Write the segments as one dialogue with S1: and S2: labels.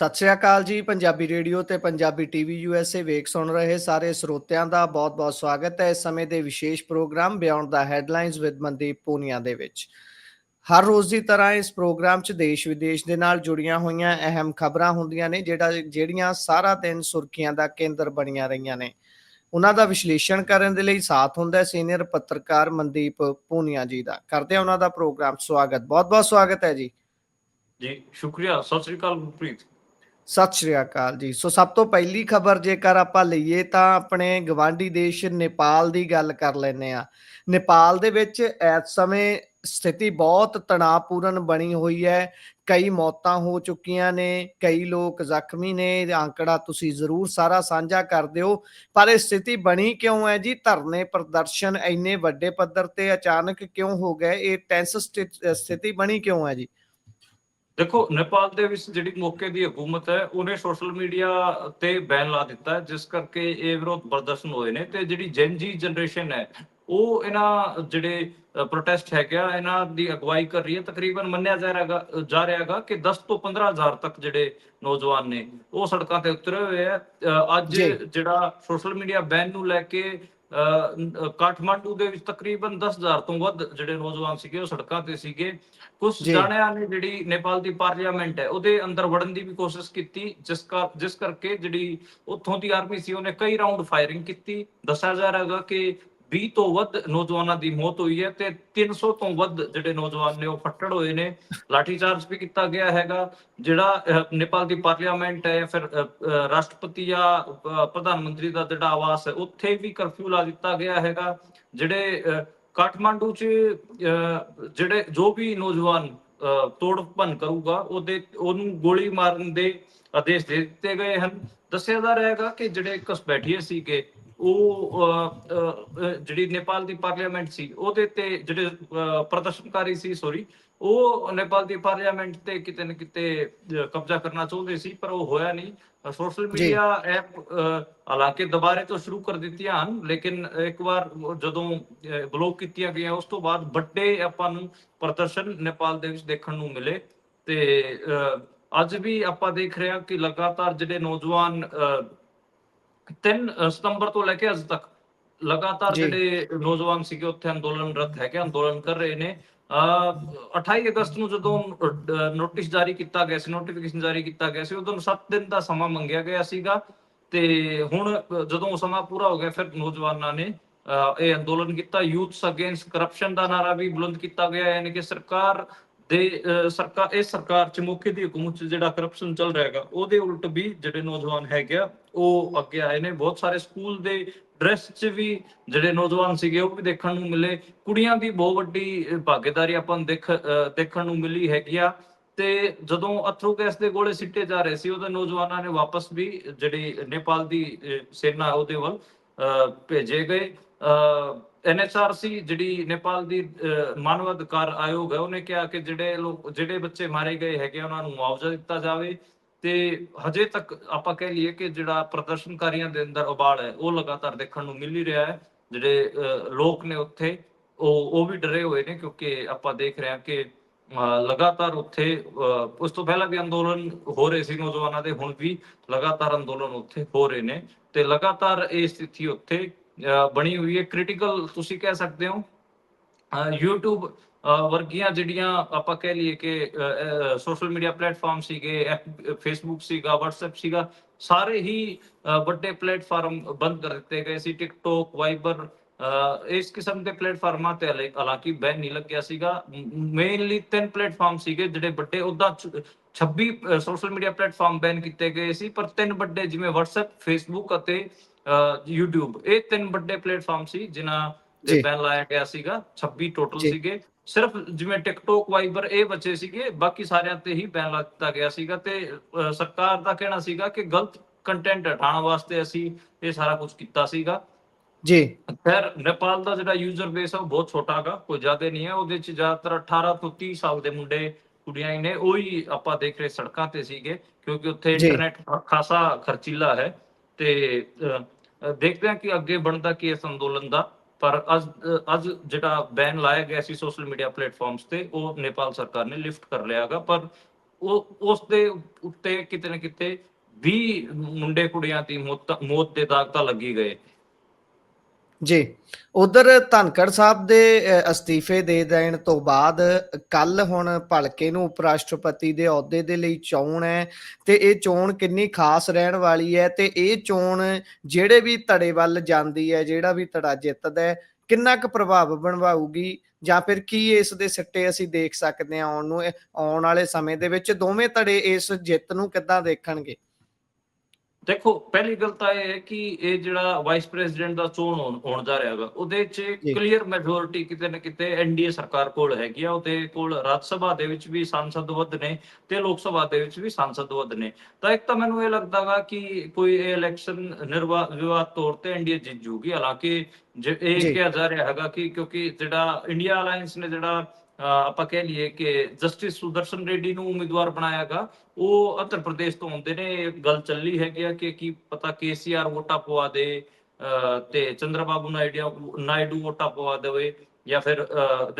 S1: ਸਤਿ ਸ਼੍ਰੀ ਅਕਾਲ ਜੀ, ਪੰਜਾਬੀ ਰੇਡੀਓ ਤੇ ਪੰਜਾਬੀ ਟੀਵੀ ਯੂਐਸਏ ਵੇਖ ਸੁਣ ਰਹੇ ਸਾਰੇ ਸਰੋਤਿਆਂ ਦਾ ਬਹੁਤ-ਬਹੁਤ ਸਵਾਗਤ ਹੈ ਇਸ ਸਮੇਂ ਦੇ ਵਿਸ਼ੇਸ਼ programme beyond the headlines with Mandeep Punia ਦੇ ਵਿੱਚ। ਹਰ ਰੋਜ਼ ਦੀ ਤਰ੍ਹਾਂ ਇਸ ਪ੍ਰੋਗਰਾਮ 'ਚ ਦੇਸ਼ ਵਿਦੇਸ਼ ਦੇ ਨਾਲ ਜੁੜੀਆਂ ਹੋਈਆਂ ਅਹਿਮ ਖਬਰਾਂ ਹੁੰਦੀਆਂ ਨੇ, ਜਿਹੜਾ ਜਿਹੜੀਆਂ ਸਾਰਾ ਦਿਨ ਸੁਰਖੀਆਂ ਦਾ ਕੇਂਦਰ ਬਣੀਆਂ ਰਹੀਆਂ ਨੇ। ਉਹਨਾਂ ਦਾ ਵਿਸ਼ਲੇਸ਼ਣ ਕਰਨ ਦੇ ਲਈ ਸਾਥ ਹੁੰਦਾ ਸੀਨੀਅਰ ਪੱਤਰਕਾਰ ਮਨਦੀਪ ਪੂਨੀਆ ਜੀ ਦਾ। ਕਰਦੇ ਹਾਂ ਉਹਨਾਂ ਦਾ ਪ੍ਰੋਗਰਾਮ ਸਵਾਗਤ। ਬਹੁਤ-ਬਹੁਤ ਸਵਾਗਤ ਹੈ ਜੀ।
S2: ਜੀ, ਸ਼ੁਕਰੀਆ। ਸਤਿ ਸ੍ਰੀ ਅਕਾਲ ਗੁਰਪ੍ਰੀਤ।
S1: ਸਤਿ ਸ਼੍ਰੀ ਅਕਾਲ ਜੀ। ਸੋ ਸਭ ਤੋਂ ਪਹਿਲੀ ਖਬਰ ਜੇਕਰ ਆਪਾਂ ਲਈਏ ਤਾਂ ਆਪਣੇ ਗਵਾਂਢੀ ਦੇਸ਼ ਨੇਪਾਲ ਦੀ ਗੱਲ ਕਰ ਲੈਨੇ ਆ ਨੇਪਾਲ ਦੇ ਵਿੱਚ ਇਸ ਸਮੇਂ ਸਥਿਤੀ ਬਹੁਤ ਤਣਾਅਪੂਰਨ ਬਣੀ ਹੋਈ ਹੈ। ਕਈ ਮੌਤਾਂ ਹੋ ਚੁੱਕੀਆਂ ਨੇ, ਕਈ ਲੋਕ ਜ਼ਖਮੀ ਨੇ, ਇਹ ਆંકੜਾ ਤੁਸੀਂ ਜ਼ਰੂਰ ਸਾਰਾ ਸਾਂਝਾ ਕਰ ਦਿਓ। ਪਰ ਇਹ ਸਥਿਤੀ ਬਣੀ ਕਿਉਂ ਹੈ ਜੀ? ਧਰਨੇ ਪ੍ਰਦਰਸ਼ਨ ਇੰਨੇ ਵੱਡੇ ਪੱਧਰ ਤੇ ਅਚਾਨਕ ਕਿਉਂ ਹੋ ਗਏ? ਇਹ ਟੈਂਸ ਸਥਿਤੀ ਬਣੀ ਕਿਉਂ ਹੈ ਜੀ?
S2: ਦੇਖੋ ਨੇਪਾਲ ਦੇ ਵਿੱਚ ਜਿਹੜੀ ਮੌਕੇ ਦੀ ਹਕੂਮਤ ਹੈ ਉਹਨੇ ਸੋਸ਼ਲ ਮੀਡੀਆ ਤੇ ਬੈਨ ਲਾ ਦਿੱਤਾ ਜਿਸ ਕਰਕੇ ਇਹ ਵਿਰੋਧ ਪ੍ਰਦਰਸ਼ਨ ਹੋਏ ਨੇ ਤੇ ਜਿਹੜੀ ਜੈਨਜੀ ਜਨਰੇਸ਼ਨ ਹੈ ਉਹ ਇਹਨਾਂ ਜਿਹੜੇ ਪ੍ਰੋਟੈਸਟ ਹੈਗਾ ਇਹਨਾਂ ਦੀ ਅਗਵਾਈ ਕਰ ਰਹੀ ਹੈ ਤਕਰੀਬਨ ਮੰਨਿਆ ਜਾ ਰਿਹਾਗਾ ਜਾ ਰਿਹਾਗਾ ਕਿ 10 ਤੋਂ 15000 ਤੱਕ ਜਿਹੜੇ ਨੌਜਵਾਨ ਨੇ ਉਹ ਸੜਕਾਂ ਤੇ ਉਤਰੇ ਹੋਏ ਆ ਅੱਜ
S1: ਜੀ।
S2: ਜਿਹੜਾ ਸੋਸ਼ਲ ਮੀਡੀਆ ਬੈਨ ਨੂੰ ਲੈ ਕੇ ਕਾਠਮਾਂਡੂ ਦੇ ਵਿੱਚ ਤਕਰੀਬਨ 10000 ਤੋਂ ਵੱਧ ਜਿਹੜੇ ਨੌਜਵਾਨ ਸੀਗੇ ਉਹ ਸੜਕਾਂ ਤੇ ਸੀਗੇ ਕੁਝ। ਜਾਣਿਆਂ ਨੇ ਜਿਹੜੀ ਨੇਪਾਲ ਦੀ ਪਾਰਲੀਮੈਂਟ ਹੈ ਉਹਦੇ ਅੰਦਰ ਵੜਨ ਦੀ ਵੀ ਕੋਸ਼ਿਸ਼ ਕੀਤੀ ਜਿਸ ਕਰ ਜਿਸ ਕਰਕੇ ਜਿਹੜੀ ਉੱਥੋਂ ਦੀ ਆਰਮੀ ਸੀ ਉਹਨੇ ਕਈ ਰਾਉਂਡ ਫਾਇਰਿੰਗ ਕੀਤੀ ਦੱਸਿਆ ਜਾ ਰਿਹਾ ਹੈਗਾ ਕਿ 20 ਤੋਂ ਵੱਧ ਨੌਜਵਾਨਾਂ ਦੀ ਮੌਤ ਹੋਈ ਹੈ ਤੇ 300 ਤੋਂ ਵੱਧ ਜਿਹੜੇ ਨੌਜਵਾਨ ਨੇ ਉਹ ਫੱਟੜ ਹੋਏ ਨੇ। ਲਾਠੀ ਵੀ ਕੀਤਾ ਗਿਆ ਹੈਗਾ ਜਿਹੜਾ ਨੇਪਾਲ ਦੀ ਪਾਰਲੀਮੈਂਟ ਹੈ ਫਿਰ ਰਾਸ਼ਟਰਪਤੀ ਜਾਂ ਪ੍ਰਧਾਨ ਮੰਤਰੀ ਦਾ ਜਿਹੜਾ ਆਵਾਸ ਹੈ ਉੱਥੇ ਵੀ ਕਰਫਿਊ ਲਾ ਦਿੱਤਾ ਗਿਆ ਹੈਗਾ ਜਿਹੜੇ ਕਾਠਮਾਂਡੂ 'ਚ ਅਹ, ਜਿਹੜੇ ਜੋ ਵੀ ਨੌਜਵਾਨ ਅਹ, ਤੋੜ ਭੰਨ ਕਰੂਗਾ ਉਹਦੇ ਉਹਨੂੰ ਗੋਲੀ ਮਾਰਨ ਦੇ ਆਦੇਸ਼ ਦੇ ਦਿੱਤੇ ਗਏ ਹਨ। ਦੱਸਿਆ ਜਾ ਰਿਹਾ ਹੈਗਾ ਕਿ ਜਿਹੜੇ ਘਸਬੈਠੀਏ ਸੀਗੇ ਉਹ ਜਿਹੜੀ ਨੇਪਾਲ ਦੀ ਪਾਰਲੀਮੈਂਟ ਸੀ ਉਹਦੇ ਤੇ ਜਿਹੜੇ ਪ੍ਰਦਰਸ਼ਨਕਾਰੀ ਸੀ ਸੌਰੀ ਉਹ ਨੇਪਾਲ ਦੀ ਪਾਰਲੀਮੈਂਟ ਤੇ ਕਿਤੇ ਨਾ ਕਿਤੇ ਕਬਜ਼ਾ ਕਰਨਾ ਚਾਹੁੰਦੇ ਸੀ ਪਰ ਉਹ ਹੋਇਆ ਨਹੀਂ ਸੋਸ਼ਲ। ਮੀਡੀਆ ਐਪ ਹਾਲਾਂਕਿ ਦੁਬਾਰੇ ਤੋਂ ਸ਼ੁਰੂ ਕਰ ਦਿੱਤੀਆਂ ਹਨ ਲੇਕਿਨ ਇੱਕ ਵਾਰ ਜਦੋਂ ਬਲੌਕ ਕੀਤੀਆਂ ਗਈਆਂ ਉਸ ਤੋਂ ਬਾਅਦ ਵੱਡੇ ਆਪਾਂ ਨੂੰ ਪ੍ਰਦਰਸ਼ਨ ਨੇਪਾਲ ਦੇ ਵਿੱਚ ਦੇਖਣ ਨੂੰ ਮਿਲੇ ਤੇ ਅੱਜ ਵੀ ਆਪਾਂ ਦੇਖ ਰਹੇ ਹਾਂ ਕਿ ਲਗਾਤਾਰ ਜਿਹੜੇ ਨੌਜਵਾਨ 3 ਸਤੰਬਰ ਤੋਂ ਲੈ ਕੇ ਅੱਜ ਤੱਕ ਲਗਾਤਾਰ। ਜਿਹੜੇ ਨੌਜਵਾਨ ਸੀਗੇ ਉੱਥੇ ਅੰਦੋਲਨਰਤ ਹੈਗੇ ਅੰਦੋਲਨ ਕਰ ਰਹੇ ਨੇ। ਅਹ 28 ਅਗਸਤ ਨੂੰ ਜਦੋਂ ਨੋਟਿਸ ਜਾਰੀ ਕੀਤਾ ਗਿਆ ਸੀ ਨੋਟੀਫਿਕੇਸ਼ਨ ਜਾਰੀ ਕੀਤਾ ਗਿਆ ਸੀ ਉਦੋਂ 7 ਦਿਨ ਦਾ ਸਮਾਂ ਮੰਗਿਆ ਗਿਆ ਸੀਗਾ। ਤੇ ਹੁਣ ਜਦੋਂ ਉਹ ਸਮਾਂ ਪੂਰਾ ਹੋ ਗਿਆ ਫਿਰ ਨੌਜਵਾਨਾਂ ਨੇ ਇਹ ਅੰਦੋਲਨ ਕੀਤਾ। ਯੂਥਸ ਅਗੇਂਸਟ ਕਰਪਸ਼ਨ ਦਾ ਨਾਰਾ ਵੀ ਬੁਲੰਦ ਕੀਤਾ ਗਿਆ ਯਾਨੀ ਕਿ ਸਰਕਾਰ ਦੇ ਸਰਕਾਰ ਇਹ ਸਰਕਾਰ ਚ ਮੌਕੇ ਦੀ ਹਕੂਮਤ ਚ ਜਿਹੜਾ ਕਰਪਸ਼ਨ ਚੱਲ ਰਿਹਾ ਹੈਗਾ ਉਹਦੇ ਉਲਟ ਵੀ ਜਿਹੜੇ ਨੌਜਵਾਨ ਹੈਗੇ ਉਹ ਅੱਗੇ ਆਏ ਨੇ। ਬਹੁਤ ਸਾਰੇ ਸਕੂਲ ਦੇ ਡਰੈਸ 'ਚ ਵੀ ਜਿਹੜੇ ਨੌਜਵਾਨ ਸੀਗੇ ਉਹ ਵੀ ਦੇਖਣ ਨੂੰ ਮਿਲੇ। ਕੁੜੀਆਂ ਦੀ ਬਹੁਤ ਵੱਡੀ ਭਾਗੀਦਾਰੀ ਆਪਾਂ ਨੂੰ ਦੇਖ ਅਹ, ਦੇਖਣ ਨੂੰ ਮਿਲੀ ਹੈਗੀ ਆ। ਤੇ ਜਦੋਂ ਅਥਰੂ ਗੈਸ ਦੇ ਗੋਲੇ ਸਿੱਟੇ ਜਾ ਰਹੇ ਸੀ ਉਹਦੇ ਨੌਜਵਾਨਾਂ ਨੇ ਵਾਪਸ ਵੀ ਜਿਹੜੀ ਨੇਪਾਲ ਦੀ ਸੈਨਾ ਉਹਦੇ ਵੱਲ ਅਹ, ਭੇਜੇ ਗਏ। ਐਨਐਚਆਰਸੀ ਜਿਹੜੀ ਨੇਪਾਲ ਦੀ ਮਾਨਵ ਅਧਿਕਾਰ ਆਯੋਗ ਹੈ ਉਹਨੇ ਕਿਹਾ ਕਿ ਜਿਹੜੇ ਲੋਕ ਜਿਹੜੇ ਬੱਚੇ ਮਾਰੇ ਗਏ ਹੈਗੇ ਉਹਨਾਂ ਨੂੰ ਮੁਆਵਜ਼ਾ ਦਿੱਤਾ ਜਾਵੇ ਤੇ ਹਜੇ ਤੱਕ ਆਪਾਂ ਕਹਿ ਲਈਏ ਕਿ ਜਿਹੜਾ ਪ੍ਰਦਰਸ਼ਨਕਾਰੀਆਂ ਦੇ ਅੰਦਰ ਉਬਾਲ ਹੈ ਉਹ ਲਗਾਤਾਰ ਦੇਖਣ ਨੂੰ ਮਿਲ ਹੀ ਰਿਹਾ ਹੈ। ਜਿਹੜੇ ਲੋਕ ਨੇ ਉੱਥੇ ਉਹ ਉਹ ਵੀ ਡਰੇ ਹੋਏ ਨੇ ਕਿਉਂਕਿ ਆਪਾਂ ਦੇਖ ਰਹੇ ਹਾਂ ਕਿ ਲਗਾਤਾਰ ਉੱਥੇ ਅਹ, ਉਸ ਤੋਂ ਪਹਿਲਾਂ ਵੀ ਅੰਦੋਲਨ ਹੋ ਰਹੇ ਸੀ ਨੌਜਵਾਨਾਂ ਦੇ ਹੁਣ ਵੀ ਲਗਾਤਾਰ ਅੰਦੋਲਨ ਉੱਥੇ ਹੋ ਰਹੇ ਨੇ ਤੇ ਲਗਾਤਾਰ ਇਹ ਸਥਿਤੀ ਉੱਥੇ ਬਣੀ ਹੋਈ ਹੈ। ਕ੍ਰਿਟੀਕਲ ਤੁਸੀਂ ਕਹਿ ਸਕਦੇ ਹੋ। YouTube ਵਰਗੀਆਂ ਜਿਹੜੀਆਂ ਆਪਾਂ ਕਹਿ ਲਈਏ ਕਿ ਸੋਸ਼ਲ ਮੀਡੀਆ ਪਲੇਟਫਾਰਮ ਸੀਗੇ ਫੇਸਬੁੱਕ ਸੀਗਾ, WhatsApp ਸੀਗਾ, ਸਾਰੇ ਹੀ ਵੱਡੇ ਪਲੇਟਫਾਰਮ ਬੰਦ ਕਰ ਦਿੱਤੇ ਗਏ ਸੀ। TikTok ਵਾਈਬਰ ਇਸ ਕਿਸਮ ਦੇ ਪਲੇਟਫਾਰਮਾਂ ਤੇ ਹਾਲਾਂਕਿ ਬੈਨ ਨਹੀਂ ਲੱਗਿਆ ਸੀਗਾ। ਮੇਨਲੀ ਤਿੰਨ ਪਲੇਟਫਾਰਮ ਸੀਗੇ ਜਿਹੜੇ ਵੱਡੇ ਉਹਦਾ 26 ਸੋਸ਼ਲ ਮੀਡੀਆ ਪਲੇਟਫਾਰਮ ਬੈਨ ਕੀਤੇ ਗਏ ਸੀ। ਪਰ ਤਿੰਨ ਵੱਡੇ ਜਿਵੇਂ WhatsApp, Facebook ਅਤੇ YouTube ਇਹ ਤਿੰਨ ਵੱਡੇ ਪਲੇਟਫਾਰਮ ਸੀ ਜਿਨ੍ਹਾਂ ਤੇ। ਬੈਨ ਲਾਇਆ ਗਿਆ ਸੀਗਾ। 26 ਟੋਟਲ। ਸੀਗੇ। ਸਿਰਫ ਜਿਵੇਂ ਟਿਕਟੋਕ ਵਾਈਬਰ ਇਹ ਬਚੇ ਸੀਗੇ। ਬਾਕੀ ਸਾਰਿਆਂ ਤੇ ਹੀ ਬੈਨ ਲਾ ਦਿੱਤਾ ਗਿਆ ਸੀਗਾ। ਤੇ ਸਰਕਾਰ ਦਾ ਕਹਿਣਾ ਸੀਗਾ ਕਿ ਗਲਤ ਕੰਟੈਂਟ ਹਟਾਉਣ ਵਾਸਤੇ ਅਸੀਂ ਇਹ ਸਾਰਾ ਕੁਝ ਕੀਤਾ ਸੀਗਾ।
S1: ਜੀ।
S2: ਖੈਰ ਨੇਪਾਲ ਦਾ ਜਿਹੜਾ ਯੂਜ਼ਰ ਬੇਸ ਹੈ ਉਹ ਬਹੁਤ ਛੋਟਾ ਹੈਗਾ। ਕੋਈ ਜ਼ਿਆਦਾ ਨਹੀਂ ਹੈ। ਉਹਦੇ ਚ ਜ਼ਿਆਦਾਤਰ 18 ਤੋਂ 30 ਸਾਲ ਦੇ ਮੁੰਡੇ ਕੁੜੀਆਂ ਹੀ ਨੇ। ਉਹੀ ਆਪਾਂ ਦੇਖ ਰਹੇ ਸੜਕਾਂ ਤੇ ਸੀਗੇ। ਕਿਉਂਕਿ ਉੱਥੇ। ਇੰਟਰਨੈਟ ਖਾਸਾ ਖਰਚੀਲਾ ਹੈ। ਤੇ ਦੇਖਦੇ ਹਾਂ ਕਿ ਅੱਗੇ ਬਣਦਾ ਕੀ ਇਸ ਅੰਦੋਲਨ ਦਾ। ਪਰ ਅੱਜ ਅੱਜ ਜਿਹੜਾ ਬੈਨ ਲਾਇਆ ਗਿਆ ਸੀ ਸੋਸ਼ਲ ਮੀਡੀਆ ਪਲੇਟਫਾਰਮਸ ਤੇ, ਉਹ ਨੇਪਾਲ ਸਰਕਾਰ ਨੇ ਲਿਫਟ ਕਰ ਲਿਆਗਾ ਪਰ ਉਹ, ਉਸ ਦੇ ਉੱਤੇ ਕਿਤੇ ਨਾ ਕਿਤੇ 20 ਮੁੰਡੇ ਕੁੜੀਆਂ ਦੀ ਮੌਤ ਮੌਤ ਦੇ ਦਾਗ ਤਾਂ ਲੱਗੀ ਗਏ।
S1: ਜੀ, ਉਧਰ ਧਨਖੜ ਸਾਹਿਬ ਦੇ ਅਸਤੀਫੇ ਦੇ ਦੇਣ ਤੋਂ ਬਾਅਦ ਕੱਲ ਹੁਣ ਭਲਕੇ ਨੂੰ ਉਪ ਰਾਸ਼ਟਰਪਤੀ ਦੇ ਅਹੁਦੇ ਦੇ ਲਈ ਚੋਣ ਹੈ ਤੇ ਇਹ ਚੋਣ ਕਿੰਨੀ ਖਾਸ ਰਹਿਣ ਵਾਲੀ ਹੈ ਤੇ ਇਹ ਚੋਣ ਜਿਹੜੇ ਵੀ ਧੜੇ ਵੱਲ ਜਾਂਦੀ ਹੈ, ਜਿਹੜਾ ਵੀ ਧੜਾ ਜਿੱਤਦਾ ਹੈ, ਕਿੰਨਾ ਕੁ ਪ੍ਰਭਾਵ ਬਣਵਾਊਗੀ ਜਾਂ ਫਿਰ ਕੀ ਇਸ ਦੇ ਸਿੱਟੇ ਅਸੀਂ ਦੇਖ ਸਕਦੇ ਹਾਂ ਆਉਣ ਨੂੰ ਆਉਣ ਵਾਲੇ ਸਮੇਂ ਦੇ ਵਿੱਚ ਦੋਵੇਂ ਧੜੇ ਇਸ ਜਿੱਤ ਨੂੰ ਕਿੱਦਾਂ ਦੇਖਣਗੇ?
S2: ਦੇਖੋ ਪਹਿਲੀ ਗੱਲ ਤਾਂ ਇਹ ਹੈ ਕਿ ਇਹ ਜਿਹੜਾ ਵਾਈਸ ਪ੍ਰੈਜ਼ੀਡੈਂਟ ਦਾ ਚੋਣ ਹੋਣ ਜਾ ਰਿਹਾ ਹੈਗਾ ਉਹਦੇ 'ਚ। ਕਲੀਅਰ ਮੈਜੋਰਿਟੀ ਕਿਤੇ ਨਾ ਕਿਤੇ ਐਨਡੀਏ ਸਰਕਾਰ ਕੋਲ ਹੈਗੀ ਆ ਉਹਦੇ ਕੋਲ ਰਾਜ ਸਭਾ ਦੇ ਵਿੱਚ ਵੀ ਸੰਸਦ ਵੱਧ ਨੇ ਤੇ ਲੋਕ ਸਭਾ ਦੇ ਵਿੱਚ ਵੀ ਸੰਸਦ ਵੱਧ ਨੇ ਤਾਂ ਇੱਕ ਤਾਂ ਮੈਨੂੰ ਇਹ ਲੱਗਦਾਗਾ ਕਿ ਕੋਈ ਇਹ ਇਲੈਕਸ਼ਨ ਨਿਰਵਾਦ ਤੌਰ ਤੇ ਐਨਡੀਏ ਜਿੱਤ ਜੂਗੀ ਹਾਲਾਂਕਿ ਜੇ ਇਹ। ਕਿਹਾ ਜਾ ਰਿਹਾ ਹੈਗਾ ਕਿ ਕਿਉਂਕਿ ਜਿਹੜਾ ਇੰਡੀਆ ਅਲਾਈਅੰਸ ਨੇ ਜਿਹੜਾ ਆਪਾਂ ਕਹਿ ਲਈਏ ਕਿ ਜਸਟਿਸ ਸੁਦਰਸ਼ਨ ਰੈਡੀ ਨੂੰ ਉਮੀਦਵਾਰ ਬਣਾਇਆਗਾ ਉਹ ਉੱਤਰ ਪ੍ਰਦੇਸ਼ ਤੋਂ ਆਉਂਦੇ ਨੇ। ਗੱਲ ਚੱਲੀ ਹੈਗੀ ਆ ਕਿ ਕੀ ਪਤਾ ਕੇਸੀਆਰ ਵੋਟਾਂ ਪਵਾ ਦੇ ਤੇ ਚੰਦਰਬਾਬੂ ਨਾਇਡੂ ਨਾਇਡੂ ਵੋਟਾਂ ਪਵਾ ਦੇਵੇ ਜਾਂ ਫਿਰ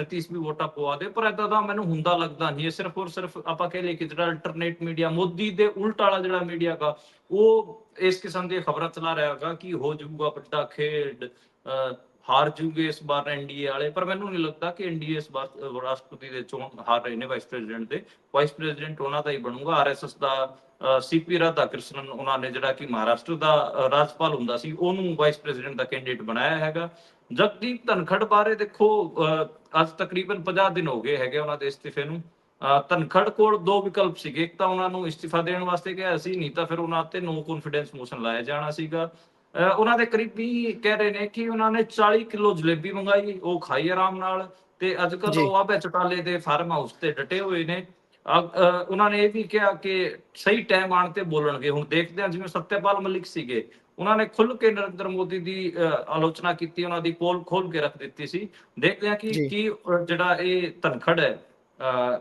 S2: ਨਤੀਸ਼ ਵੀ ਵੋਟਾਂ ਪਵਾ ਦੇ। ਪਰ ਏਦਾਂ ਦਾ ਮੈਨੂੰ ਹੁੰਦਾ ਲੱਗਦਾ ਨਹੀਂ ਇਹ ਸਿਰਫ ਔਰ ਸਿਰਫ ਆਪਾਂ ਕਹਿ ਲਈਏ ਕਿ ਜਿਹੜਾ ਅਲਟਰਨੇਟ ਮੀਡੀਆ ਮੋਦੀ ਦੇ ਉਲਟ ਵਾਲਾ ਜਿਹੜਾ ਮੀਡੀਆ ਗਾ ਉਹ ਇਸ ਕਿਸਮ ਦੀਆਂ ਖਬਰਾਂ ਚਲਾ ਰਿਹਾ ਹੈਗਾ ਕਿ ਹੋ ਜਾਊਗਾ ਵੱਡਾ ਖੇਡ ਅਹ, ਹਾਰ ਜੂਗੇ ਇਸ ਵਾਰ ਐਨਡੀਏ ਵਾਲੇ, ਪਰ ਮੈਨੂੰ ਨਹੀਂ ਲੱਗਦਾ ਕਿ ਐਨਡੀਏ ਇਸ ਵਾਰ ਰਾਸ਼ਟਰਪਤੀ ਦੇ ਚੋਣ ਹਾਰ ਰਹੇ ਨੇ ਵਾਈਸ ਪ੍ਰੈਜ਼ੀਡੈਂਟ ਦੇ। ਵਾਈਸ ਪ੍ਰੈਜ਼ੀਡੈਂਟ ਉਹਨਾਂ ਦਾ ਹੀ ਬਣੂਗਾ। ਆਰਐਸਐਸ ਦਾ ਸੀਪੀ ਰਾਧਾ ਕ੍ਰਿਸ਼ਨਨ ਉਹਨਾਂ ਨੇ ਜਿਹੜਾ ਕਿ ਮਹਾਰਾਸ਼ਟਰ ਦਾ ਰਾਜਪਾਲ ਹੁੰਦਾ ਸੀ, ਉਹਨੂੰ ਵਾਈਸ ਪ੍ਰੈਜ਼ੀਡੈਂਟ ਦਾ ਕੈਂਡੀਡੇਟ ਬਣਾਇਆ ਹੈਗਾ। ਜਗਦੀਪ ਧਨਖੜ ਬਾਰੇ ਦੇਖੋ ਅੱਜ ਤਕਰੀਬਨ 50 ਦਿਨ ਹੋ ਗਏ ਹੈਗੇ ਉਹਨਾਂ ਦੇ ਇਸਤੀਫੇ ਨੂੰ। ਧਨਖੜ ਕੋਲ ਦੋ ਵਿਕਲਪ ਸੀਗੇ। ਇੱਕ ਤਾਂ ਉਹਨਾਂ ਨੂੰ ਇਸਤੀਫਾ ਦੇਣ ਵਾਸਤੇ ਕਿਹਾ ਸੀ, ਨਹੀਂ ਤਾਂ ਫਿਰ ਉਹਨਾਂ ਤੇ ਨੋ ਕੌਨਫੀਡੈਂਸ ਮੋਸ਼ਨ ਲਾਇਆ ਜਾਣਾ ਸੀਗਾ। ਉਹਨਾਂ ਦੇ ਕਰੀਬੀ ਕਹਿ ਰਹੇ ਨੇ ਕਿ ਉਹਨਾਂ ਨੇ 40 ਕਿਲੋ ਜਲੇਬੀ ਮੰਗਾਈ ਉਹ ਖਾਈ ਆਰਾਮ ਨਾਲ ਤੇ ਅੱਜ ਕੱਲ। ਉਹ ਆਬੇ ਚਟਾਲੇ ਦੇ ਫਾਰਮ ਹਾਊਸ ਤੇ ਡਟੇ ਹੋਏ ਨੇ ਉਹਨਾਂ ਨੇ ਇਹ ਵੀ ਕਿਹਾ ਕਿ ਸਹੀ ਟਾਈਮ ਆਣ ਤੇ ਬੋਲਣਗੇ ਹੁਣ ਦੇਖਦੇ ਹਾਂ ਜਿਵੇਂ ਸਤਿਆਪਾਲ ਮਲਿਕ ਸੀਗੇ ਉਹਨਾਂ ਨੇ ਖੁੱਲ ਕੇ ਨਰਿੰਦਰ ਮੋਦੀ ਦੀ ਆਲੋਚਨਾ ਕੀਤੀ ਉਹਨਾਂ ਦੀ ਪੋਲ ਖੋਲ ਕੇ ਰੱਖ ਦਿੱਤੀ ਸੀ ਦੇਖਦੇ ਹਾਂ ਕਿ। ਕੀ ਜਿਹੜਾ ਇਹ ਧਨਖੜ ਹੈ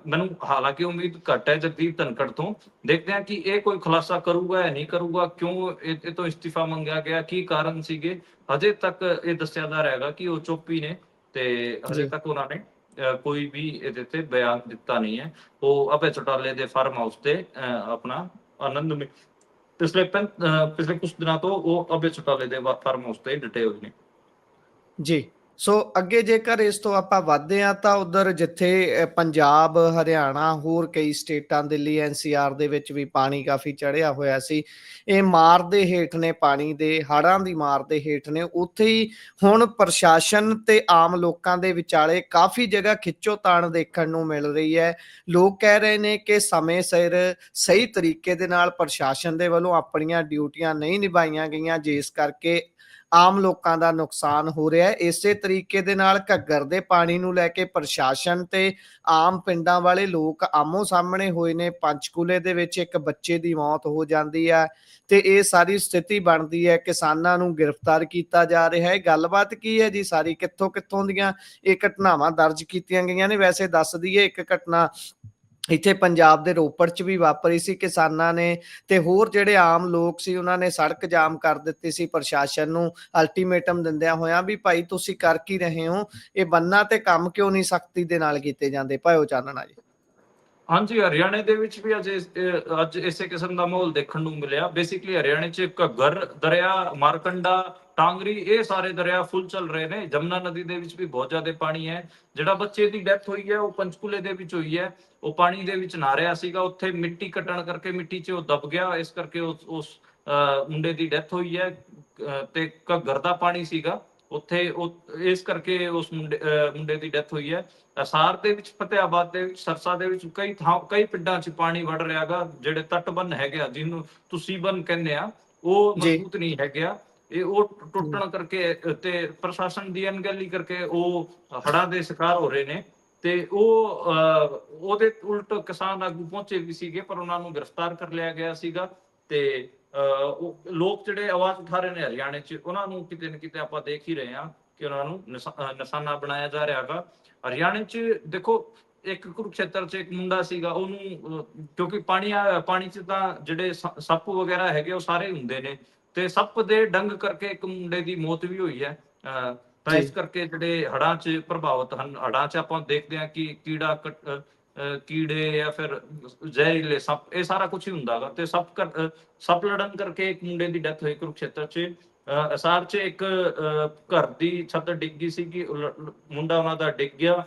S2: ਮੈਨੂੰ ਹਾਲਾਂਕਿ ਉਮੀਦ ਘੱਟ ਹੈ ਜਗਦੀਪ ਧਨਖੜ ਤੋਂ। ਦੇਖਦੇ ਹਾਂ ਕਿ ਇਹ ਕੋਈ ਖੁਲਾਸਾ ਕਰੂਗਾ ਜਾਂ ਨਹੀਂ ਕਰੂਗਾ ਕਿਉਂ ਇਹ ਤੋਂ ਇਸਤੀਫਾ ਮੰਗਿਆ ਗਿਆ ਕੀ ਕਾਰਨ ਸੀਗੇ? ਹਜੇ ਤੱਕ ਇਹ ਦੱਸਿਆ ਜਾ ਹੈਗਾ ਕਿ ਉਹ ਚੁੱਪ ਹੀ ਨੇ ਤੇ ਹਜੇ। ਤੱਕ ਉਹਨਾਂ ਨੇ ਕੋਈ ਵੀ ਇਹਦੇ ਤੇ ਬਿਆਨ ਦਿੱਤਾ ਨਹੀਂ ਹੈ। ਉਹ ਅਭੈ ਚਟਾਲੇ ਦੇ ਫਾਰਮ ਹਾਊਸ ਤੇ ਆਪਣਾ ਆਨੰਦ ਮੇ ਪਿਛਲੇ ਪਿਛਲੇ ਕੁਝ ਦਿਨਾਂ ਤੋਂ ਉਹ ਅਭੈ ਚਟਾਲੇ ਦੇ ਫਾਰਮ ਹਾਊਸ ਤੇ ਡਟੇ ਹੋਏ ਨੇ।
S1: ਜੀ। ਸੋ ਅੱਗੇ ਜੇਕਰ ਇਸ ਤੋਂ ਆਪਾਂ ਵਧਦੇ ਹਾਂ ਤਾਂ ਉਧਰ ਜਿੱਥੇ ਪੰਜਾਬ, ਹਰਿਆਣਾ, ਹੋਰ ਕਈ ਸਟੇਟਾਂ ਦਿੱਲੀ, ਐਨਸੀਆਰ ਦੇ ਵਿੱਚ ਵੀ ਪਾਣੀ ਕਾਫੀ ਚੜਿਆ ਹੋਇਆ ਸੀ। ਇਹ ਮਾਰ ਦੇ ਹੇਠ ਨੇ, ਪਾਣੀ ਦੇ ਹੜ੍ਹਾਂ ਦੀ ਮਾਰ ਦੇ ਹੇਠ ਨੇ। ਉੱਥੇ ਹੀ ਹੁਣ ਪ੍ਰਸ਼ਾਸਨ ਤੇ ਆਮ ਲੋਕਾਂ ਦੇ ਵਿਚਾਲੇ ਕਾਫੀ ਜਗ੍ਹਾ ਖਿੱਚੋ ਤਾਣ ਦੇਖਣ ਨੂੰ ਮਿਲ ਰਹੀ ਹੈ। ਲੋਕ ਕਹਿ ਰਹੇ ਨੇ ਕਿ ਸਮੇਂ ਸਿਰ ਸਹੀ ਤਰੀਕੇ ਦੇ ਨਾਲ ਪ੍ਰਸ਼ਾਸਨ ਦੇ ਵੱਲੋਂ ਆਪਣੀਆਂ ਡਿਊਟੀਆਂ ਨਹੀਂ ਨਿਭਾਈਆਂ ਗਈਆਂ। ਜਿਸ ਕਰਕੇ ਆਮ ਲੋਕਾਂ ਦਾ ਨੁਕਸਾਨ ਹੋ ਰਿਹਾ ਹੈ। ਇਸੇ ਤਰੀਕੇ ਦੇ ਨਾਲ ਘੱਗਰ ਦੇ ਪਾਣੀ ਨੂੰ ਲੈ ਕੇ ਪ੍ਰਸ਼ਾਸਨ ਤੇ ਆਮ ਪਿੰਡਾਂ ਵਾਲੇ ਲੋਕ ਆਮੋ ਸਾਹਮਣੇ ਹੋਏ ਨੇ। ਪੰਚਕੂਲੇ ਦੇ ਵਿੱਚ ਇੱਕ ਬੱਚੇ ਦੀ ਮੌਤ ਹੋ ਜਾਂਦੀ ਹੈ ਤੇ ਇਹ ਸਾਰੀ ਸਥਿਤੀ ਬਣਦੀ ਹੈ। ਕਿਸਾਨਾਂ ਨੂੰ ਗ੍ਰਿਫਤਾਰ ਕੀਤਾ ਜਾ ਰਿਹਾ ਹੈ। ਗੱਲਬਾਤ ਕੀ ਹੈ ਜੀ ਸਾਰੀ? ਕਿੱਥੋਂ ਕਿੱਥੋਂ ਦੀਆਂ ਇਹ ਘਟਨਾਵਾਂ ਦਰਜ ਕੀਤੀਆਂ ਗਈਆਂ ਨੇ? ਵੈਸੇ ਦੱਸ ਦਈਏ, ਇੱਕ ਘਟਨਾ ਇੱਥੇ ਪੰਜਾਬ ਦੇ ਰੋਪੜ 'ਚ ਵੀ ਵਾਪਰੀ ਸੀ ਕਿਸਾਨਾਂ ਨੇ ਤੇ ਹੋਰ ਜਿਹੜੇ ਆਮ ਲੋਕ ਸੀ ਉਹਨਾਂ ਨੇ ਸੜਕ ਜਾਮ ਕਰ ਦਿੱਤੀ ਸੀ ਪ੍ਰਸ਼ਾਸਨ ਨੂੰ ਅਲਟੀਮੇਟਮ ਦਿੰਦਿਆਂ ਹੋਇਆਂ ਵੀ ਭਾਈ ਤੁਸੀਂ ਕਰ ਕੀ ਰਹੇ ਹੋ? ਇਹ ਬੰਨਾ ਤੇ ਕੰਮ ਕਿਉਂ ਨਹੀਂ ਸਖਤੀ ਦੇ ਨਾਲ ਕੀਤੇ ਜਾਂਦੇ? ਭਾਇਓ ਚਾਨਣਾ ਜੀ।
S2: ਹਾਂਜੀ, ਹਰਿਆਣੇ ਦੇ ਵਿੱਚ ਵੀ ਅੱਜ ਅੱਜ ਇਸੇ ਕਿਸਮ ਦਾ ਮਾਹੌਲ ਦੇਖਣ ਨੂੰ ਮਿਲਿਆ। ਬੇਸਿਕਲੀ ਹਰਿਆਣੇ 'ਚ ਘੱਗਰ ਦਰਿਆ, ਮਾਰਕੰਡਾ ਟਾਂਗਰੀ ਇਹ ਸਾਰੇ ਦਰਿਆ ਫੁੱਲ ਚੱਲ ਰਹੇ ਨੇ। ਜਮਨਾ ਨਦੀ ਦੇ ਵਿੱਚ ਵੀ ਬਹੁਤ ਜ਼ਿਆਦਾ ਪਾਣੀ ਹੈ। ਜਿਹੜਾ ਬੱਚੇ ਦੀ ਡੈਥ ਹੋਈ ਹੈ ਉਹ ਪੰਚਕੂਲੇ ਦੇ ਵਿੱਚ ਹੋਈ ਹੈ। ਉਹ ਪਾਣੀ ਦੇ ਵਿੱਚ ਨਹਾ ਰਿਹਾ ਸੀਗਾ। ਉੱਥੇ ਮਿੱਟੀ ਕੱਟਣ ਕਰਕੇ ਮਿੱਟੀ 'ਚ ਉਹ ਦਬ ਗਿਆ। ਇਸ ਕਰਕੇ ਉਸ ਉਸ ਮੁੰਡੇ ਦੀ ਡੈਥ ਹੋਈ ਹੈ। ਤੇ ਘੱਗਰ ਦਾ ਪਾਣੀ ਸੀਗਾ। ਉੱਥੇ ਉਹ ਇਸ ਕਰਕੇ ਉਸ ਮੁੰਡੇ ਮੁੰਡੇ ਦੀ ਡੈਥ ਹੋਈ ਹੈ। ਅਸਾਰ ਦੇ ਵਿੱਚ ਫਤਿਆਬਾਦ ਦੇ ਵਿੱਚ ਸਰਸਾ ਦੇ ਵਿੱਚ ਕਈ ਥਾਂ ਕਈ ਪਿੰਡਾਂ 'ਚ ਪਾਣੀ ਵੜ ਰਿਹਾਗਾ ਜਿਹੜੇ ਤਟਬੰਨ ਹੈਗੇ ਆ ਜਿਹਨੂੰ ਤੁਸੀਂ ਬੰਨ ਕਹਿੰਦੇ ਆ ਉਹ। ਮਜ਼ਬੂਤ ਨਹੀਂ ਹੈਗੇ ਆ। ਇਹ ਉਹ ਟੁੱਟਣ ਕਰਕੇ ਤੇ ਪ੍ਰਸ਼ਾਸਨ ਦੀ ਅਣਗਹਿਲੀ ਕਰਕੇ ਉਹ ਹੜ੍ਹਾਂ ਦੇ ਸ਼ਿਕਾਰ ਹੋ ਰਹੇ ਨੇ ਤੇ ਉਹ ਉਹਦੇ ਉਲਟ ਕਿਸਾਨ ਆਗੂ ਪਹੁੰਚੇ ਵੀ ਸੀਗੇ ਪਰ ਉਹਨਾਂ ਨੂੰ ਗ੍ਰਿਫਤਾਰ ਕਰ ਲਿਆ ਗਿਆ ਸੀਗਾ ਤੇ ਲੋਕ ਜਿਹੜੇ ਆਵਾਜ਼ ਉਠਾ ਰਹੇ ਨੇ ਹਰਿਆਣੇ 'ਚ ਉਹਨਾਂ ਨੂੰ ਕਿਤੇ ਨਾ ਕਿਤੇ ਆਪਾਂ ਦੇਖ ਹੀ ਰਹੇ ਹਾਂ ਕਿ ਉਹਨਾਂ ਨੂੰ ਨਿਸ਼ਾਨਾ ਬਣਾਇਆ ਜਾ ਰਿਹਾ ਹੈਗਾ। ਹਰਿਆਣੇ 'ਚ ਦੇਖੋ ਇੱਕ ਕੁਰੂਕਸ਼ੇਤਰ 'ਚ ਇੱਕ ਮੁੰਡਾ ਸੀਗਾ ਉਹਨੂੰ ਕਿਉਂਕਿ ਪਾਣੀ ਪਾਣੀ 'ਚ ਤਾਂ ਜਿਹੜੇ ਸੱਪ ਵਗੈਰਾ ਹੈਗੇ ਉਹ ਸਾਰੇ ਹੁੰਦੇ ਨੇ। ਤੇ ਸੱਪ ਦੇ ਡੰਗ ਕਰਕੇ ਇੱਕ ਮੁੰਡੇ ਦੀ ਮੌਤ ਵੀ ਹੋਈ ਹੈ। ਤਾਂ। ਇਸ ਕਰਕੇ ਜਿਹੜੇ ਹੜਾਂ 'ਚ ਪ੍ਰਭਾਵਿਤ ਹਨ ਹੜਾਂ 'ਚ ਆਪਾਂ ਦੇਖਦੇ ਹਾਂ ਕਿ ਕੀੜਾ ਕੀੜੇ ਜਾਂ ਫਿਰ ਜ਼ਹਿਰੀਲੇ ਸੱਪ ਇਹ ਸਾਰਾ ਕੁਝ ਹੀ ਹੁੰਦਾਗਾ ਤੇ ਸੱਪ ਸੱਪ ਲੜਨ ਕਰਕੇ ਇੱਕ ਮੁੰਡੇ ਦੀ ਡੈਥ ਹੋਈ ਕੁਰੂਕਸ਼ੇਤਰ 'ਚ। ਅਸਾਰ 'ਚ ਇੱਕ ਘਰ ਦੀ ਛੱਤ ਡਿੱਗੀ ਸੀ ਕਿ ਮੁੰਡਾ ਉਹਨਾਂ ਦਾ ਡਿੱਗ ਗਿਆ।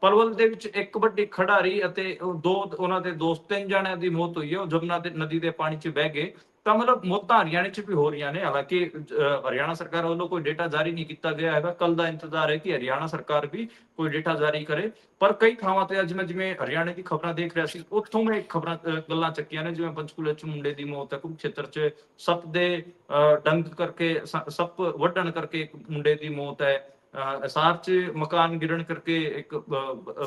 S2: ਪਲਵਲ ਦੇ ਵਿੱਚ ਇੱਕ ਵੱਡੀ ਖਿਡਾਰੀ ਅਤੇ ਦੋ ਉਹਨਾਂ ਦੇ ਦੋਸਤ ਤਿੰਨ ਜਣਿਆਂ ਦੀ ਮੌਤ ਹੋਈ ਹੈ। ਉਹ ਜਮਨਾ ਦੇ ਨਦੀ ਦੇ ਪਾਣੀ 'ਚ ਬਹਿ ਗਏ। ਤਾਂ ਮਤਲਬ ਮੌਤਾਂ ਹਰਿਆਣੇ 'ਚ ਵੀ ਹੋ ਰਹੀਆਂ ਨੇ ਹਾਲਾਂਕਿ ਹਰਿਆਣਾ ਸਰਕਾਰ ਵੱਲੋਂ ਕੋਈ ਡੇਟਾ ਜਾਰੀ ਨਹੀਂ ਕੀਤਾ ਗਿਆ ਹੈਗਾ। ਕੱਲ ਦਾ ਇੰਤਜ਼ਾਰ ਹੈ ਕਿ ਹਰਿਆਣਾ ਸਰਕਾਰ ਵੀ ਕੋਈ ਡੇਟਾ ਜਾਰੀ ਕਰੇ। ਪਰ ਕਈ ਥਾਵਾਂ ਤੇ ਅੱਜ ਮੈਂ ਜਿਵੇਂ ਹਰਿਆਣੇ ਦੀ ਖਬਰਾਂ ਦੇਖ ਰਿਹਾ ਸੀ ਉੱਥੋਂ ਮੈਂ ਖਬਰਾਂ ਗੱਲਾਂ ਚੱਕੀਆਂ ਨੇ ਜਿਵੇਂ ਪੰਚਕੂਲੇ 'ਚ ਮੁੰਡੇ ਦੀ ਮੌਤ ਹੈ ਕੁਰੂਕਸ਼ੇਤਰ 'ਚ ਸੱਪ ਦੇ ਅਹ, ਡੰਗ ਕਰਕੇ ਸੱਪ ਵੱਢਣ ਕਰਕੇ ਮੁੰਡੇ ਦੀ ਮੌਤ ਹੈ। ਅਹ, ਅਸਾਰ 'ਚ ਮਕਾਨ ਗਿਰਨ ਕਰਕੇ ਇੱਕ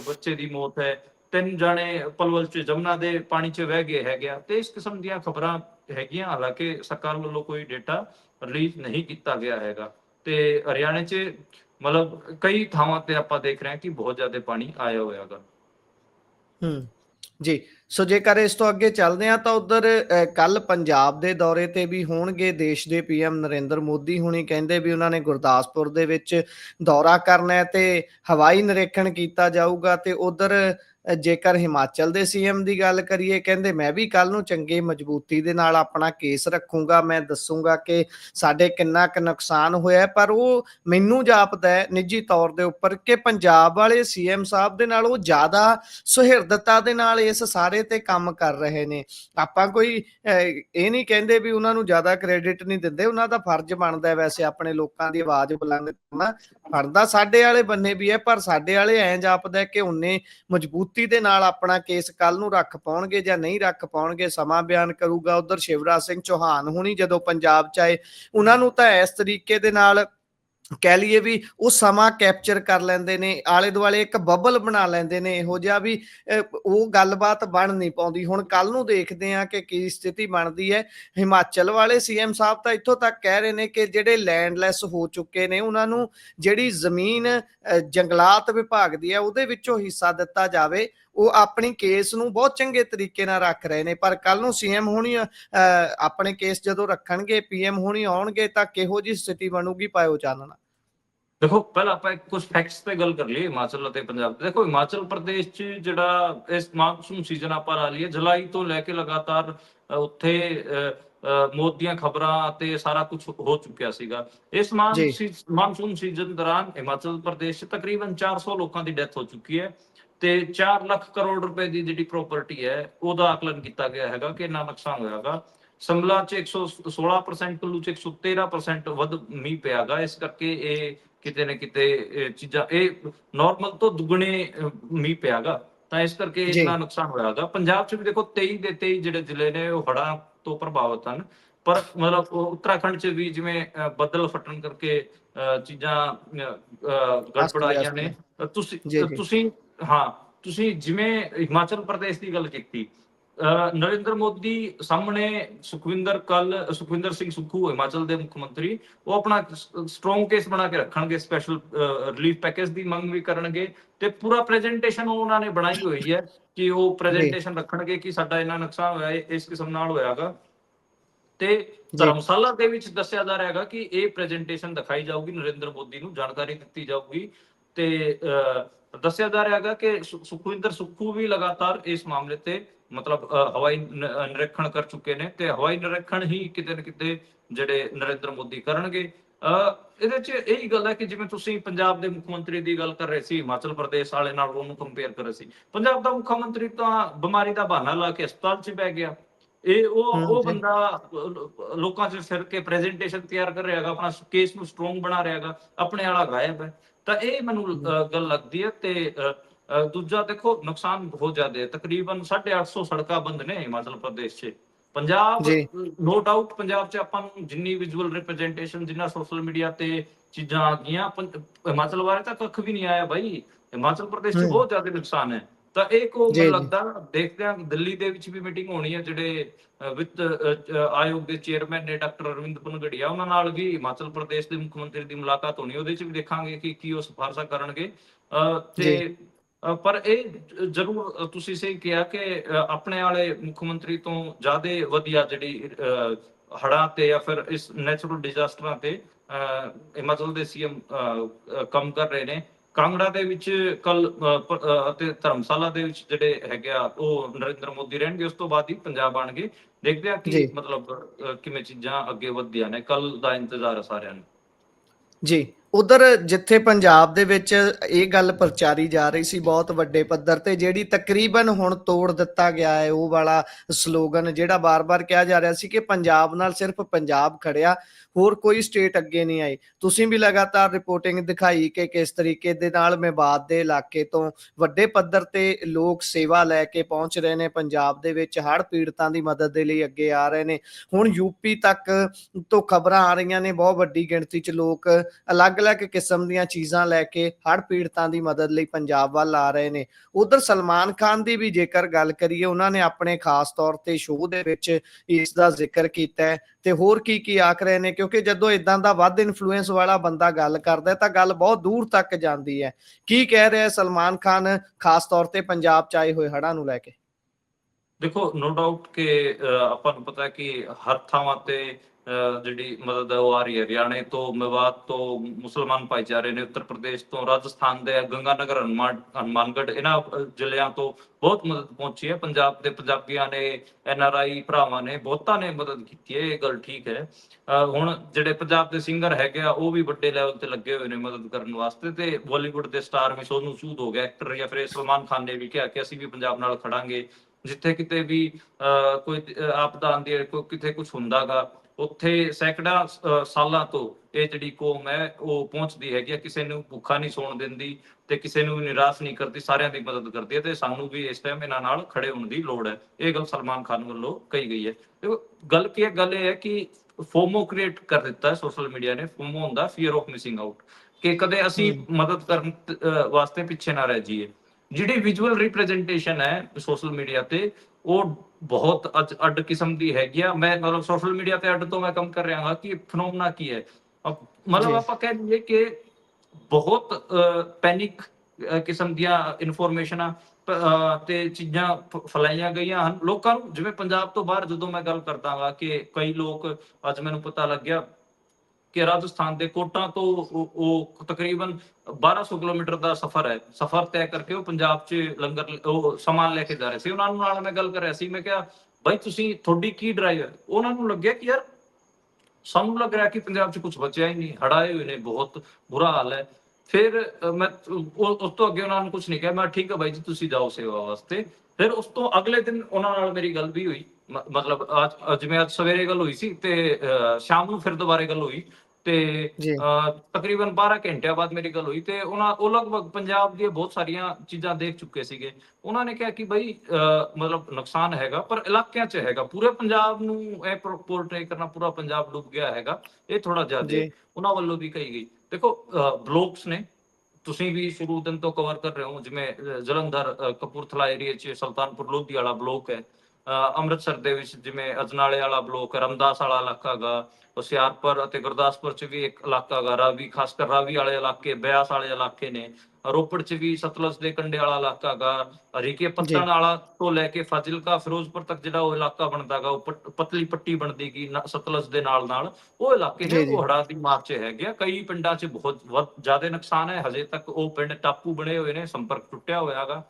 S2: ਬੱਚੇ ਦੀ ਮੌਤ ਹੈ। ਤਿੰਨ ਜਾਣੇ ਪਲਵਲ 'ਚ ਜਮਨਾ ਦੇ ਪਾਣੀ 'ਚ ਵਹਿ ਗਏ ਹੈਗੇ ਆ ਤੇ ਇਸ ਕਿਸਮ ਦੀਆਂ ਖਬਰਾਂ ਹੈਗੀਆਂ, ਹਾਲਾਂਕਿ ਸਰਕਾਰ ਵੱਲੋਂ ਕੋਈ ਡੇਟਾ ਰਿਲੀਜ਼ ਨਹੀਂ ਕੀਤਾ ਗਿਆ ਹੈਗਾ। ਤੇ ਹਰਿਆਣੇ 'ਚ ਮਤਲਬ ਕਈ ਥਾਵਾਂ ਤੇ ਆਪਾਂ ਦੇਖ ਰਹੇ ਹਾਂ ਕਿ ਬਹੁਤ ਜ਼ਿਆਦਾ ਪਾਣੀ ਆਇਆ ਹੋਇਆ ਹੈਗਾ।
S1: ਹੂੰ, ਜੀ। ਸੋ ਜੇਕਰ ਇਸ ਤੋਂ ਅੱਗੇ ਚੱਲਦੇ ਹਾਂ ਤਾਂ ਉਧਰ ਕੱਲ ਪੰਜਾਬ ਦੇ ਦੌਰੇ ਤੇ ਵੀ ਹੋਣਗੇ। ਦੇਸ਼ ਦੇ ਪੀਐਮ ਨਰਿੰਦਰ ਮੋਦੀ ਹੁਣੀ ਕਹਿੰਦੇ ਵੀ ਉਹਨਾਂ ਨੇ ਗੁਰਦਾਸਪੁਰ ਦੇ ਵਿੱਚ ਦੌਰਾ ਕਰਨਾ ਹੈ ਤੇ ਹਵਾਈ ਨਿਰੀਖਣ ਕੀਤਾ ਜਾਊਗਾ ਤੇ ਉਧਰ ਜੇਕਰ ਹਿਮਾਚਲ ਦੇ ਸੀਐਮ ਦੀ ਗੱਲ ਕਰੀਏ, ਕਹਿੰਦੇ ਮੈਂ ਵੀ ਕੱਲ ਨੂੰ ਚੰਗੇ ਮਜ਼ਬੂਤੀ ਦੇ ਨਾਲ ਆਪਣਾ ਕੇਸ ਰੱਖੂੰਗਾ। ਮੈਂ ਦੱਸੂੰਗਾ ਕਿ ਸਾਡੇ ਕਿੰਨਾ ਕੁ ਨੁਕਸਾਨ ਹੋਇਆ ਪਰ ਉਹ ਮੈਨੂੰ ਜਾਪਦਾ ਹੈ ਨਿੱਜੀ ਤੌਰ ਦੇ ਉੱਪਰ ਕਿ ਪੰਜਾਬ ਵਾਲੇ ਸੀਐਮ ਸਾਹਿਬ ਦੇ ਨਾਲ ਉਹ ਜ਼ਿਆਦਾ ਸੁਹਿਰਦਤਾ ਦੇ ਨਾਲ ਇਸ ਸਾਰੇ ਤੇ ਕੰਮ ਕਰ ਰਹੇ ਨੇ। ਆਪਾਂ ਕੋਈ ਇਹ ਨਹੀਂ ਕਹਿੰਦੇ ਵੀ ਉਹਨਾਂ ਨੂੰ ਜ਼ਿਆਦਾ ਕ੍ਰੈਡਿਟ ਨਹੀਂ ਦਿੰਦੇ, ਉਹਨਾਂ ਦਾ ਫਰਜ਼ ਬਣਦਾ ਵੈਸੇ ਆਪਣੇ ਲੋਕਾਂ ਦੀ ਆਵਾਜ਼ ਬੁਲੰਦ ਕਰਨਾ। ਫਰਦਾ ਸਾਡੇ ਵਾਲੇ ਬੰਨੇ ਵੀ ਹੈ, ਪਰ ਸਾਡੇ ਵਾਲੇ ਐਂ ਜਾਪਦਾ ਕਿ ਉਹਨੇ ਮਜ਼ਬੂਤੀ ਦੇ ਨਾਲ ਆਪਣਾ ਕੇਸ ਕੱਲ ਨੂੰ ਰੱਖ ਪਾਉਣਗੇ ਜਾਂ ਨਹੀਂ ਰੱਖ ਪਾਉਣਗੇ, ਸਮਾਂ ਬਿਆਨ ਕਰੂਗਾ। ਉਧਰ ਸ਼ਿਵਰਾਜ ਸਿੰਘ ਚੌਹਾਨ ਹੁਣੀ ਜਦੋਂ ਪੰਜਾਬ ਚ ਆਏ, ਉਹਨਾਂ ਨੂੰ ਤਾਂ ਇਸ ਤਰੀਕੇ ਦੇ ਨਾਲ ਕਹਿ ਲਈਏ ਵੀ ਉਹ ਸਮਾਂ ਕੈਪਚਰ ਕਰ ਲੈਂਦੇ ਨੇ, ਆਲੇ ਦੁਆਲੇ ਇੱਕ ਬਬਲ ਬਣਾ ਲੈਂਦੇ ਨੇ, ਇਹੋ ਜਿਹਾ ਵੀ ਉਹ ਗੱਲਬਾਤ ਬਣ ਨਹੀਂ ਪਾਉਂਦੀ। ਹੁਣ ਕੱਲ ਨੂੰ ਦੇਖਦੇ ਆ ਕਿ ਕੀ ਸਥਿਤੀ ਬਣਦੀ ਹੈ। ਹਿਮਾਚਲ ਵਾਲੇ ਸੀਐਮ ਸਾਹਿਬ ਤਾਂ ਇੱਥੋਂ ਤੱਕ ਕਹਿ ਰਹੇ ਨੇ ਕਿ ਜਿਹੜੇ ਲੈਂਡਲੈਸ ਹੋ ਚੁੱਕੇ ਨੇ, ਉਹਨਾਂ ਨੂੰ ਜਿਹੜੀ ਜ਼ਮੀਨ ਜੰਗਲਾਤ ਵਿਭਾਗ ਦੀ ਹੈ, ਉਹਦੇ ਵਿੱਚੋਂ ਹਿੱਸਾ ਦਿੱਤਾ ਜਾਵੇ। ਉਹ ਆਪਣੀ ਕੇਸ ਨੂੰ ਬਹੁਤ ਚੰਗੇ ਤਰੀਕੇ ਨਾਲ ਰੱਖ ਰਹੇ ਨੇ, ਪਰ ਕੱਲ ਨੂੰ ਸੀਐਮ ਹੋਣੀ ਆਪਣੇ ਕੇਸ ਜਦੋਂ ਰੱਖਣਗੇ ਪੀਐਮ ਹੋਣੀ ਆਉਣਗੇ, ਤਾਂ ਕਿਹੋ ਜੀ ਸਥਿਤੀ ਬਣੂਗੀ, ਪਾਇਓ ਚਾਨਣਾ।
S2: ਦੇਖੋ ਪਹਿਲਾਂ ਆਪਾਂ ਕੁਝ ਫੈਕਟਸ ਤੇ ਗੱਲ ਕਰ ਲਈਏ ਹਿਮਾਚਲ ਅਤੇ ਪੰਜਾਬ ਦੇ। ਦੇਖੋ ਹਿਮਾਚਲ ਪ੍ਰਦੇਸ਼ 'ਚ ਜਿਹੜਾ ਇਸ ਮਾਨਸੂਨ ਸੀਜ਼ਨ ਆਪਾਂ ਲਾ ਲਈਏ ਜੁਲਾਈ ਤੋਂ ਲੈ ਕੇ ਲਗਾਤਾਰ ਉੱਥੇ ਮੌਤ ਦੀਆਂ ਖਬਰਾਂ ਤੇ ਸਾਰਾ ਕੁਝ ਹੋ ਚੁੱਕਿਆ ਸੀਗਾ। ਇਸ ਮਾਨਸੂਨ ਸੀਜ਼ਨ ਦੌਰਾਨ ਹਿਮਾਚਲ ਪ੍ਰਦੇਸ਼ 'ਚ ਤਕਰੀਬਨ 400 ਲੋਕਾਂ ਦੀ ਡੈਥ ਹੋ ਚੁੱਕੀ ਹੈ ਤੇ 4 ਲੱਖ ਕਰੋੜ ਰੁਪਏ ਦੀ ਜਿਹੜੀ ਪ੍ਰਾਪਰਟੀ ਹੈ ਉਹਦਾ ਆਕਲਨ ਕੀਤਾ ਗਿਆ ਹੈਗਾ ਕਿ ਇੰਨਾ ਨੁਕਸਾਨ ਹੋਇਆਗਾ ਸਮਲਾ 'ਚ 116% ਕੁੱਲੂ 'ਚ 113% ਵੱਧ ਮੀਂਹ ਪਿਆਗਾ ਇਸ ਕਰਕੇ ਇਹ ਕਿਤੇ ਨਾ ਕਿਤੇ ਚੀਜ਼ਾਂ ਇਹ ਨਾਰਮਲ ਤੋਂ ਦੁੱਗਣੇ ਮੀਂਹ ਪਿਆਗਾ। ਤਾਂ ਇਸ ਕਰਕੇ। ਇੰਨਾ ਨੁਕਸਾਨ ਹੋਇਆਗਾ ਪੰਜਾਬ 'ਚ ਵੀ ਦੇਖੋ 23 ਦੇ 23 ਜਿਹੜੇ ਜ਼ਿਲ੍ਹੇ ਨੇ ਉਹ ਹੜ੍ਹਾਂ ਤੋਂ ਪ੍ਰਭਾਵਿਤ ਹਨ। ਪਰ ਮਤਲਬ ਉੱਤਰਾਖੰਡ 'ਚ ਵੀ ਜਿਵੇਂ ਬੱਦਲ ਫਟਣ ਕਰਕੇ ਚੀਜ਼ਾਂ ਗੜਬੜਾਈਆਂ ਨੇ। ਤੁਸੀਂ। ਤੁਸੀਂ ਹਾਂ ਤੁਸੀਂ ਜਿਵੇਂ ਹਿਮਾਚਲ ਪ੍ਰਦੇਸ਼ ਦੀ ਗੱਲ ਕੀਤੀ ਨਰਿੰਦਰ ਮੋਦੀ ਸਾਹਮਣੇ ਸੁਖਵਿੰਦਰ ਕੱਲ ਸੁਖਵਿੰਦਰ ਸਿੰਘ ਸੁੱਖੂ ਹਿਮਾਚਲ ਦੇ ਮੁੱਖ ਮੰਤਰੀ ਉਹ ਆਪਣਾ ਸਟਰੋਂਗ ਕੇਸ ਬਣਾ ਕੇ ਰੱਖਣਗੇ ਸਪੈਸ਼ਲ ਰਿਲੀਫ ਪੈਕੇਜ ਦੀ ਮੰਗ ਵੀ ਕਰਨਗੇ ਤੇ ਪੂਰਾ ਪ੍ਰੈਜੈਂਟੇਸ਼ਨ ਉਹਨਾਂ ਨੇ ਬਣਾਈ ਹੋਈ ਹੈ ਕਿ ਉਹ ਪ੍ਰੈਜੈਂਟੇਸ਼ਨ ਰੱਖਣਗੇ ਕਿ ਸਾਡਾ ਇੰਨਾ ਨੁਕਸਾਨ ਹੋਇਆ ਇਸ ਕਿਸਮ ਨਾਲ ਹੋਇਆਗਾ। ਤੇ ਧਰਮਸ਼ਾਲਾ ਦੇ ਵਿੱਚ ਦੱਸਿਆ ਜਾ ਰਿਹਾ ਹੈਗਾ ਕਿ ਇਹ ਪ੍ਰੈਜੈਂਟੇਸ਼ਨ ਦਿਖਾਈ ਜਾਊਗੀ ਨਰਿੰਦਰ ਮੋਦੀ ਨੂੰ ਜਾਣਕਾਰੀ ਦਿੱਤੀ ਜਾਊਗੀ। ਤੇ ਦੱਸਿਆ ਜਾ ਰਿਹਾ ਹੈਗਾ ਕਿ ਸੁਖਵਿੰਦਰ ਸੁੱਖੂ ਵੀ ਲਗਾਤਾਰ ਇਸ ਮਾਮਲੇ ਤੇ ਮਤਲਬ ਹਵਾਈ ਨਿਰੀਖਣ ਕਰ ਚੁੱਕੇ ਨੇ ਤੇ ਹਵਾਈ ਨਿਰੀਖਣ ਹੀ ਕਿਤੇ ਨਾ ਕਿਤੇ ਜਿਹੜੇ ਨਰਿੰਦਰ ਮੋਦੀ ਕਰਨਗੇ। ਇਹਦੇ ਚ ਇਹੀ ਗੱਲ ਹੈ ਕਿ ਜਿਵੇਂ ਤੁਸੀਂ ਪੰਜਾਬ ਦੇ ਮੁੱਖ ਮੰਤਰੀ ਦੀ ਗੱਲ ਕਰ ਰਹੇ ਸੀ ਹਿਮਾਚਲ ਪ੍ਰਦੇਸ਼ ਵਾਲੇ ਨਾਲ ਉਹਨੂੰ ਕੰਪੇਅਰ ਕਰ ਰਹੇ ਸੀ। ਪੰਜਾਬ ਦਾ ਮੁੱਖ ਮੰਤਰੀ ਤਾਂ ਬਿਮਾਰੀ ਦਾ ਬਹਾਨਾ ਲਾ ਕੇ ਹਸਪਤਾਲ 'ਚ ਬਹਿ ਗਿਆ। ਇਹ ਉਹ ਉਹ। ਬੰਦਾ ਲੋਕਾਂ 'ਚ ਫਿਰ ਕੇ ਪ੍ਰੈਜੈਂਟੇਸ਼ਨ ਤਿਆਰ ਕਰ ਰਿਹਾ ਹੈਗਾ ਆਪਣਾ ਕੇਸ ਨੂੰ ਸਟਰੋਂਗ ਬਣਾ ਰਿਹਾ ਹੈਗਾ ਆਪਣੇ ਵਾਲਾ ਗਾਇਬ ਹੈ। ਤਾਂ ਇਹ ਮੈਨੂੰ ਗੱਲ ਲੱਗਦੀ ਹੈ ਤੇ ਦੂਜਾ ਦੇਖੋ ਨੁਕਸਾਨ ਬਹੁਤ ਜ਼ਿਆਦਾ ਹੈ। ਤਕਰੀਬਨ 850 ਸੜਕਾਂ ਬੰਦ ਨੇ ਹਿਮਾਚਲ ਪ੍ਰਦੇਸ਼ 'ਚ। ਪੰਜਾਬ। ਨੋ ਡਾਊਟ ਪੰਜਾਬ 'ਚ ਆਪਾਂ ਨੂੰ ਜਿੰਨੀ ਵਿਜ਼ੂਅਲ ਰਿਪਰੈਜ਼ੈਂਟੇਸ਼ਨ ਜਿੰਨਾ ਸੋਸ਼ਲ ਮੀਡੀਆ ਤੇ ਚੀਜ਼ਾਂ ਆ ਗਈਆਂ ਹਿਮਾਚਲ ਬਾਰੇ ਤਾਂ ਕੱਖ ਵੀ ਨਹੀਂ ਆਇਆ ਬਾਈ। ਹਿਮਾਚਲ ਪ੍ਰਦੇਸ਼ 'ਚ। ਬਹੁਤ ਜ਼ਿਆਦਾ ਨੁਕਸਾਨ ਹੈ। ਤਾਂ ਇਹ ਕੋ ਮੈਨੂੰ। ਲੱਗਦਾ ਦੇਖਦੇ ਹਾਂ ਦਿੱਲੀ ਦੇ ਵਿੱਚ ਵੀ ਮੀਟਿੰਗ ਹੋਣੀ ਹੈ ਜਿਹੜੇ ਵਿੱਤ ਆਯੋਗ ਦੇ ਚੇਅਰਮੈਨ ਨੇ ਡਾਕਟਰ ਅਰਵਿੰਦ ਪਨਗੜੀਆ ਉਹਨਾਂ ਨਾਲ ਵੀ ਹਿਮਾਚਲ ਪ੍ਰਦੇਸ਼ ਦੇ ਮੁੱਖ ਮੰਤਰੀ ਦੀ ਮੁਲਾਕਾਤ ਹੋਣੀ ਉਹਦੇ 'ਚ ਵੀ ਦੇਖਾਂਗੇ ਕਿ ਕੀ ਉਹ ਸਿਫਾਰਸ਼ਾਂ ਕਰਨਗੇ। ਤੇ ਪਰ ਇਹ ਜ਼ਰੂਰ ਤੁਸੀਂ ਸਹੀ ਕਿਹਾ ਕਿ ਆਪਣੇ ਵਾਲੇ ਮੁੱਖ ਮੰਤਰੀ ਤੋਂ ਜ਼ਿਆਦਾ ਵਧੀਆ ਜਿਹੜੀ ਹੜ੍ਹਾਂ ਤੇ ਜਾਂ ਫਿਰ ਇਸ ਨੈਚੁਰਲ ਡਿਜ਼ਾਸਟਰਾਂ ਤੇ ਹਿਮਾਚਲ ਦੇ ਸੀਐਮ ਕੰਮ ਕਰ ਰਹੇ ਨੇ। ਕਾਂਗੜਾ ਦੇ ਵਿੱਚ ਕੱਲ ਅਤੇ ਧਰਮਸ਼ਾਲਾ ਦੇ ਵਿੱਚ ਜਿਹੜੇ ਹੈਗੇ ਆ ਉਹ ਨਰਿੰਦਰ ਮੋਦੀ ਰਹਿਣਗੇ ਉਸ ਤੋਂ ਬਾਅਦ ਹੀ ਪੰਜਾਬ ਆਣਗੇ। ਦੇਖਦੇ ਆ ਕਿ। ਮਤਲਬ ਕਿਵੇਂ ਚੀਜ਼ਾਂ ਅੱਗੇ ਵਧਦੀਆਂ ਨੇ। ਕੱਲ ਦਾ ਇੰਤਜ਼ਾਰ ਹੈ ਸਾਰਿਆਂ ਨੂੰ।
S1: ਜੀ। ਉਧਰ ਜਿੱਥੇ ਪੰਜਾਬ ਦੇ ਵਿੱਚ ਇਹ ਗੱਲ ਪ੍ਰਚਾਰੀ ਜਾ ਰਹੀ ਸੀ ਬਹੁਤ ਵੱਡੇ ਪੱਧਰ ਤੇ, ਜਿਹੜੀ ਤਕਰੀਬਨ ਹੁਣ ਤੋੜ ਦਿੱਤਾ ਗਿਆ ਹੈ, ਉਹ ਵਾਲਾ ਸਲੋਗਨ ਜਿਹੜਾ ਬਾਰ-ਬਾਰ ਕਿਹਾ ਜਾ ਰਿਹਾ ਸੀ ਕਿ ਪੰਜਾਬ ਨਾਲ ਸਿਰਫ ਪੰਜਾਬ ਖੜਿਆ। ਹੋਰ ਕੋਈ ਸਟੇਟ ਅੱਗੇ ਨਹੀਂ ਆਈ। ਤੁਸੀਂ ਵੀ ਲਗਾਤਾਰ ਰਿਪੋਰਟਿੰਗ ਦਿਖਾਈ ਕਿ ਕਿਸ ਤਰੀਕੇ ਦੇ ਨਾਲ ਮੇਵਾਤ ਦੇ ਇਲਾਕੇ ਤੋਂ ਵੱਡੇ ਪੱਧਰ ਤੇ ਲੋਕ ਸੇਵਾ ਲੈ ਕੇ ਪਹੁੰਚ ਰਹੇ ਨੇ। ਪੰਜਾਬ ਦੇ ਵਿੱਚ ਹੜ੍ਹ ਪੀੜਤਾਂ ਦੀ ਮਦਦ ਦੇ ਲਈ ਅੱਗੇ ਆ ਰਹੇ ਨੇ। ਹੁਣ ਯੂਪੀ ਤੱਕ ਤੋਂ ਖਬਰਾਂ ਆ ਰਹੀਆਂ ਨੇ। ਬਹੁਤ ਵੱਡੀ ਗਿਣਤੀ 'ਚ ਲੋਕ ਅਲੱਗ-ਅਲੱਗ ਕਿਸਮ ਦੀਆਂ ਚੀਜ਼ਾਂ ਲੈ ਕੇ ਹੜ੍ਹ ਪੀੜਤਾਂ ਦੀ ਮਦਦ ਲਈ ਪੰਜਾਬ ਵੱਲ ਆ ਰਹੇ ਨੇ। ਉਧਰ ਸਲਮਾਨ ਖਾਨ ਦੀ ਵੀ ਜੇਕਰ ਗੱਲ ਕਰੀਏ, ਉਹਨਾਂ ਨੇ ਆਪਣੇ ਖਾਸ ਤੌਰ ਤੇ ਸ਼ੋਅ ਦੇ ਵਿੱਚ ਇਸ ਦਾ ਜ਼ਿਕਰ ਕੀਤਾ ਹੈ। ਤੇ ਹੋਰ ਕੀ ਕੀ ਆਖ ਰਹੇ ਨੇ? ਕਿ ਕਿਉਂਕਿ ਜਦੋਂ ਇਦਾਂ ਦਾ ਵੱਧ ਇਨਫਲੂਐਂਸ ਵਾਲਾ ਬੰਦਾ ਗੱਲ ਕਰਦਾ ਤਾਂ ਗੱਲ ਬਹੁਤ ਦੂਰ ਤੱਕ ਜਾਂਦੀ ਹੈ। ਕੀ ਕਹਿ ਰਿਹਾ ਸਲਮਾਨ ਖਾਨ, ਖਾਸ ਤੌਰ ਤੇ ਪੰਜਾਬ ਚ ਆਏ ਹੋਏ ਹੜ੍ਹਾਂ ਨੂੰ ਲੈ ਕੇ?
S2: ਦੇਖੋ ਨੋ ਡਾਊਟ ਕਿ ਆਪਾਂ ਨੂੰ ਪਤਾ ਕਿ ਹਰ ਥਾਵਾਂ ਤੇ ਜਿਹੜੀ ਮਦਦ ਉਹ ਆ ਰਹੀ ਹੈ। ਹਰਿਆਣੇ ਤੋਂ ਮੇਵਾਤ ਤੋਂ ਮੁਸਲਮਾਨ ਭਾਈਚਾਰੇ ਨੇ ਉੱਤਰ ਪ੍ਰਦੇਸ਼ ਤੋਂ ਰਾਜਸਥਾਨ ਦੇ ਗੰਗਾਨਗਰ ਹਨੂੰਮਾਨ ਇਹਨਾਂ ਜ਼ਿਲ੍ਹਿਆਂ ਤੋਂ ਬਹੁਤ ਮਦਦ ਪਹੁੰਚੀ ਹੈ। ਪੰਜਾਬ ਦੇ ਪੰਜਾਬੀਆਂ ਨੇ ਐਨ ਆਰ ਆਈ ਭਰਾਵਾਂ ਨੇ ਬਹੁਤਾਂ ਨੇ ਮਦਦ ਕੀਤੀ ਹੈ। ਇਹ ਗੱਲ ਠੀਕ ਹੈ। ਹੁਣ ਜਿਹੜੇ ਪੰਜਾਬ ਦੇ ਸਿੰਗਰ ਹੈਗੇ ਆ ਉਹ ਵੀ ਵੱਡੇ ਲੈਵਲ ਤੇ ਲੱਗੇ ਹੋਏ ਨੇ ਮਦਦ ਕਰਨ ਵਾਸਤੇ ਤੇ ਬਾਲੀਵੁੱਡ ਦੇ ਸਟਾਰ ਵੀ ਸੋਨੂ ਸੂਦ ਹੋ ਗਿਆ। ਐਕਟਰ ਜਾਂ ਫਿਰ ਸਲਮਾਨ ਖਾਨ ਨੇ ਵੀ ਕਿਹਾ ਕਿ ਅਸੀਂ ਵੀ ਪੰਜਾਬ ਨਾਲ ਖੜਾਂਗੇ। ਜਿੱਥੇ ਕਿਤੇ ਵੀ ਅਹ, ਕੋਈ ਆਪਦਾ ਆਉਂਦੀ ਹੈ ਕੋਈ ਕਿਤੇ ਕੁਝ ਹੁੰਦਾਗਾ ਉੱਥੇ ਸੈਂਕੜਾ ਸਾਲਾਂ ਤੋਂ ਇਹ ਜਿਹੜੀ ਕੌਮ ਹੈ ਉਹ ਪਹੁੰਚਦੀ ਹੈਗੀ ਹੈ ਕਿਸੇ ਨੂੰ ਭੁੱਖਾ ਨਹੀਂ ਸੌਣ ਦਿੰਦੀ ਤੇ ਕਿਸੇ ਨੂੰ ਨਿਰਾਸ਼ ਨਹੀਂ ਕਰਦੀ ਸਾਰਿਆਂ ਦੀ ਮਦਦ ਕਰਦੀ ਹੈ ਤੇ ਸਾਨੂੰ ਵੀ ਇਸ ਟਾਈਮ ਇਹਨਾਂ ਨਾਲ ਖੜੇ ਹੋਣ ਦੀ ਲੋੜ ਹੈ। ਇਹ ਗੱਲ ਸਲਮਾਨ ਖਾਨ ਵੱਲੋਂ ਕਹੀ ਗਈ ਹੈ। ਦੇਖੋ ਗੱਲ ਕੀ ਹੈ ਗੱਲ ਇਹ ਹੈ ਕਿ ਫੋਮੋ ਕ੍ਰੀਏਟ ਕਰ ਦਿੱਤਾ ਹੈ ਸੋਸ਼ਲ ਮੀਡੀਆ ਨੇ ਫੋਮੋ ਹੁੰਦਾ ਫੀਅਰ ਆਫ ਮਿਸਿੰਗ ਆਊਟ ਕਿ ਕਦੇ ਅਸੀਂ ਮਦਦ ਕਰਨ ਵਾਸਤੇ ਪਿੱਛੇ ਨਾ ਰਹਿ ਜਾਈਏ। ਜਿਹੜੀ ਵਿਜ਼ੂਅਲ ਰਿਪਰੈਜ਼ੈਂਟੇਸ਼ਨ ਹੈ ਸੋਸ਼ਲ ਮੀਡੀਆ ਤੇ ਉਹ ਬਹੁਤ ਅੱਡ ਕਿਸਮ ਦੀ ਹੈਗੀ ਆ। ਮੈਂ ਮਤਲਬ ਸੋਸ਼ਲ ਮੀਡੀਆ ਤੇ ਅੱਡ ਤੋਂ ਮੈਂ ਕੰਮ ਕਰ ਰਿਹਾ ਹਾਂ ਕਿ ਫਨੋਮਨਾ ਕੀ ਹੈ। ਮਤਲਬ। ਆਪਾਂ ਕਹਿ ਲਈਏ ਕਿ ਬਹੁਤ ਪੈਨਿਕ ਕਿਸਮ ਦੀਆਂ ਇਨਫੋਰਮੇਸ਼ਨਾਂ ਤੇ ਚੀਜ਼ਾਂ ਫੈਲਾਈਆਂ ਗਈਆਂ ਹਨ। ਲੋਕਾਂ ਨੂੰ ਜਿਵੇਂ ਪੰਜਾਬ ਤੋਂ ਬਾਹਰ ਜਦੋਂ ਮੈਂ ਗੱਲ ਕਰਦਾ ਹਾਂ ਕਿ ਕਈ ਲੋਕ ਅੱਜ ਮੈਨੂੰ ਪਤਾ ਲੱਗਿਆ ਕਿ ਰਾਜਸਥਾਨ ਦੇ ਕੋਟਾਂ ਤੋਂ ਉਹ- ਉਹ ਤਕਰੀਬਨ 1200 ਕਿਲੋਮੀਟਰ ਦਾ ਸਫ਼ਰ ਹੈ। ਸਫ਼ਰ ਤੈਅ ਕਰਕੇ ਉਹ ਪੰਜਾਬ 'ਚ ਲੰਗਰ, ਉਹ ਸਮਾਨ ਲੈ ਕੇ ਜਾ ਰਹੇ ਸੀ। ਉਹਨਾਂ ਨੂੰ ਨਾਲ ਮੈਂ ਗੱਲ ਕਰ ਰਿਹਾ ਸੀ। ਮੈਂ ਕਿਹਾ, ਬਾਈ, ਤੁਸੀਂ ਤੁਹਾਡੀ ਕੀ ਡਰਾਈਵ ਹੈ? ਉਹਨਾਂ ਨੂੰ ਲੱਗਿਆ ਕਿ ਯਾਰ ਸਾਨੂੰ ਲੱਗ ਰਿਹਾ ਕਿ ਪੰਜਾਬ 'ਚ ਕੁਝ ਬਚਿਆ ਹੀ ਨਹੀਂ। ਹੜਾਏ ਹੋਏ ਨੇ, ਬਹੁਤ ਬੁਰਾ ਹਾਲ ਹੈ। ਫਿਰ ਮੈਂ ਉਸ ਤੋਂ ਅੱਗੇ ਉਹਨਾਂ ਨੂੰ ਕੁਝ ਨਹੀਂ ਕਿਹਾ। ਮੈਂ ਠੀਕ ਹੈ ਬਾਈ ਜੀ, ਤੁਸੀਂ ਜਾਓ ਸੇਵਾ ਵਾਸਤੇ। ਫਿਰ ਉਸ ਤੋਂ ਅਗਲੇ ਦਿਨ ਉਹਨਾਂ ਨਾਲ ਮੇਰੀ ਗੱਲ ਵੀ ਹੋਈ। ਮਤਲਬ ਅੱਜ ਜਿਵੇਂ ਅੱਜ ਸਵੇਰੇ ਗੱਲ ਹੋਈ ਸੀ ਤੇ ਸ਼ਾਮ ਨੂੰ ਫਿਰ ਦੁਬਾਰੇ ਗੱਲ ਹੋਈ ਤੇ ਤਕਰੀਬਨ 12 ਘੰਟਿਆਂ ਬਾਅਦ ਮੇਰੀ ਗੱਲ ਹੋਈ ਤੇ ਉਹਨਾਂ ਉਹ ਲਗਭਗ ਪੰਜਾਬ ਦੀਆਂ ਬਹੁਤ ਸਾਰੀਆਂ ਚੀਜ਼ਾਂ ਦੇਖ ਚੁੱਕੇ ਸੀਗੇ। ਉਹਨਾਂ ਨੇ ਕਿਹਾ ਕਿ ਬਈ ਮਤਲਬ ਨੁਕਸਾਨ ਹੈਗਾ ਪਰ ਇਲਾਕਿਆਂ 'ਚ ਹੈਗਾ। ਪੂਰੇ ਪੰਜਾਬ ਨੂੰ ਇਹ ਪੋਰਟਰੇ ਕਰਨਾ ਪੂਰਾ ਪੰਜਾਬ ਡੁੱਬ ਗਿਆ ਹੈਗਾ। ਇਹ ਥੋੜਾ ਜ਼ਿਆਦਾ ਉਹਨਾਂ ਵੱਲੋਂ ਵੀ ਕਹੀ ਗਈ। ਦੇਖੋ ਬਲੋਕਸ ਨੇ ਤੁਸੀਂ ਵੀ ਸ਼ੁਰੂ ਦਿਨ ਤੋਂ ਕਵਰ ਕਰ ਰਹੇ ਹੋ ਜਿਵੇਂ ਜਲੰਧਰ ਕਪੂਰਥਲਾ ਏਰੀਆ 'ਚ ਸੁਲਤਾਨਪੁਰ ਲੋਧੀ ਵਾਲਾ ਬਲੋਕ ਹੈ। ਅੰਮ੍ਰਿਤਸਰ ਦੇ ਵਿੱਚ ਜਿਵੇਂ ਅਜਨਾਲੇ ਵਾਲਾ ਬਲੋਕ ਹੈ ਰਮਦਾਸ ਵਾਲਾ ਇਲਾਕਾ ਗਾ ਹੁਸ਼ਿਆਰਪੁਰ ਅਤੇ ਗੁਰਦਾਸਪੁਰ 'ਚ ਵੀ ਇੱਕ ਇਲਾਕਾ ਗਾ ਰਾਵੀ ਖਾਸ ਕਰ ਰਾਵੀ ਵਾਲੇ ਇਲਾਕੇ ਬਿਆਸ ਵਾਲੇ ਇਲਾਕੇ ਨੇ। ਰੋਪੜ 'ਚ ਵੀ ਸਤਲੁਜ ਦੇ ਕੰਢੇ ਵਾਲਾ ਇਲਾਕਾ ਗਾ ਹਰੀਕੇ ਪੱਤਣ ਵਾਲਾ ਤੋਂ ਲੈ ਕੇ ਫਾਜ਼ਿਲਕਾ ਫਿਰੋਜ਼ਪੁਰ ਤੱਕ ਜਿਹੜਾ ਉਹ ਇਲਾਕਾ ਬਣਦਾ ਗਾ ਉਹ ਪਤਲੀ ਪੱਟੀ ਬਣਦੀ ਗੀ ਸਤਲੁਜ ਦੇ ਨਾਲ ਨਾਲ। ਉਹ ਇਲਾਕੇ ਨੇ ਹੜ੍ਹਾਂ ਦੀ ਮਾਰ 'ਚ ਹੈਗੇ ਆ। ਕਈ ਪਿੰਡਾਂ 'ਚ ਬਹੁਤ ਬਹੁਤ ਜ਼ਿਆਦਾ ਨੁਕਸਾਨ ਹੈ ਹਜੇ ਤੱਕ ਉਹ ਪਿੰਡ ਟਾਪੂ ਬਣੇ ਹੋਏ ਨੇ ਸੰਪਰਕ ਟੁੱਟਿਆ ਹੋਇਆਗਾ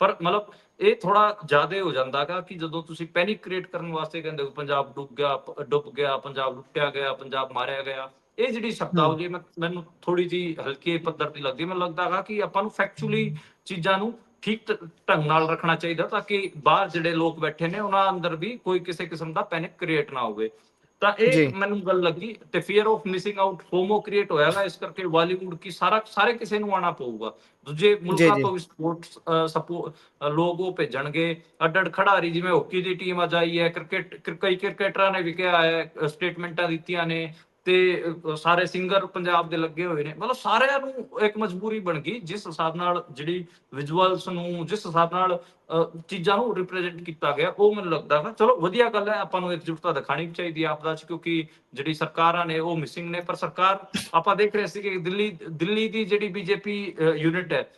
S2: ਪਰ ਮਤਲਬ ਇਹ ਥੋੜਾ ਜ਼ਿਆਦਾ ਹੋ ਜਾਂਦਾਗਾ ਕਿ ਜਦੋਂ ਤੁਸੀਂ ਪੈਨਿਕ ਕ੍ਰੀਏਟ ਕਰਨ ਵਾਸਤੇ ਕਹਿੰਦੇ ਹੋ ਪੰਜਾਬ ਡੁੱਬ ਗਿਆ ਡੁੱਬ ਗਿਆ ਪੰਜਾਬ ਲੁੱਟਿਆ ਗਿਆ ਪੰਜਾਬ ਮਾਰਿਆ ਗਿਆ ਇਹ ਜਿਹੜੀ ਸ਼ਬਦਾਵਲੀ ਮੈਨੂੰ ਥੋੜੀ ਜੀ ਹਲਕੇ ਪੱਧਰ ਦੀ ਲੱਗਦੀ। ਮੈਨੂੰ ਲੱਗਦਾਗਾ ਕਿ ਆਪਾਂ ਨੂੰ ਫੈਕਚੁਅਲੀ ਚੀਜ਼ਾਂ ਨੂੰ ਠੀਕ ਢੰਗ ਨਾਲ ਰੱਖਣਾ ਚਾਹੀਦਾ ਤਾਂ ਕਿ ਬਾਹਰ ਜਿਹੜੇ ਲੋਕ ਬੈਠੇ ਨੇ ਉਹਨਾਂ ਅੰਦਰ ਵੀ ਕੋਈ ਕਿਸੇ ਕਿਸਮ ਦਾ ਪੈਨਿਕ ਕ੍ਰੀਏਟ ਨਾ ਹੋਵੇ ਤਾਂ। ਇਹ ਮੈਨੂੰ ਗੱਲ ਲੱਗੀ ਤੇ fear of missing out FOMO create ਹੋਇਆਗਾ ਇਸ ਕਰਕੇ ਬਾਲੀਵੁੱਡ ਕੀ ਸਾਰਾ ਸਾਰੇ ਕਿਸੇ ਨੂੰ ਆਣਾ ਪਊਗਾ ਦੂਜੇ ਮੁਲਕਾਂ। ਤੋਂ ਵੀ ਸਪੋਰਟਸ ਉਹ ਭੇਜਣਗੇ ਅੱਡ ਅੱਡ ਖਿਡਾਰੀ ਜਿਵੇਂ ਹਾਕੀ ਦੀ ਟੀਮ ਅੱਜ ਆਈ ਹੈ ਕ੍ਰਿਕਟ ਕ੍ਰਿ- ਕਈ ਕ੍ਰਿਕਟਰਾਂ ਨੇ ਵੀ ਕਿਹਾ ਹੈ ਸਟੇਟਮੈਂਟਾਂ ਦਿੱਤੀਆਂ ਨੇ ਤੇ ਸਾਰੇ ਸਿੰਗਰ ਪੰਜਾਬ ਦੇ ਲੱਗੇ ਹੋਏ ਨੇ। ਮਤਲਬ ਸਾਰਿਆਂ ਨੂੰ ਇੱਕ ਮਜਬੂਰੀ ਬਣ ਗਈ, ਜਿਸ ਹਿਸਾਬ ਨਾਲ ਜਿਹੜੀ ਵਿਜ਼ੂਅਲਸ ਨੂੰ, ਜਿਸ ਹਿਸਾਬ ਨਾਲ ਚੀਜ਼ਾਂ ਨੂੰ ਰਿਪਰੈਜ਼ੈਂਟ ਕੀਤਾ ਗਿਆ, ਉਹ ਮੈਨੂੰ ਲੱਗਦਾ ਹੈ ਚਲੋ, ਵਧੀਆ ਗੱਲ ਹੈ, ਆਪਾਂ ਨੂੰ ਇਕਜੁੱਟਤਾ ਦਿਖਾਣੀ ਚਾਹੀਦੀ ਹੈ ਆਪਦਾ ਚ ਕਿਉਂਕਿ ਜਿਹੜੀ ਸਰਕਾਰਾਂ ਨੇ, ਉਹ ਮਿਸਿੰਗ ਨੇ। ਪਰ ਸਰਕਾਰ, ਆਪਾਂ ਦੇਖ ਰਹੇ ਸੀ ਕਿ ਦਿੱਲੀ ਦਿੱਲੀ ਦੀ ਜਿਹੜੀ ਬੀਜੇਪੀ ਯੂਨਿਟ ਹੈ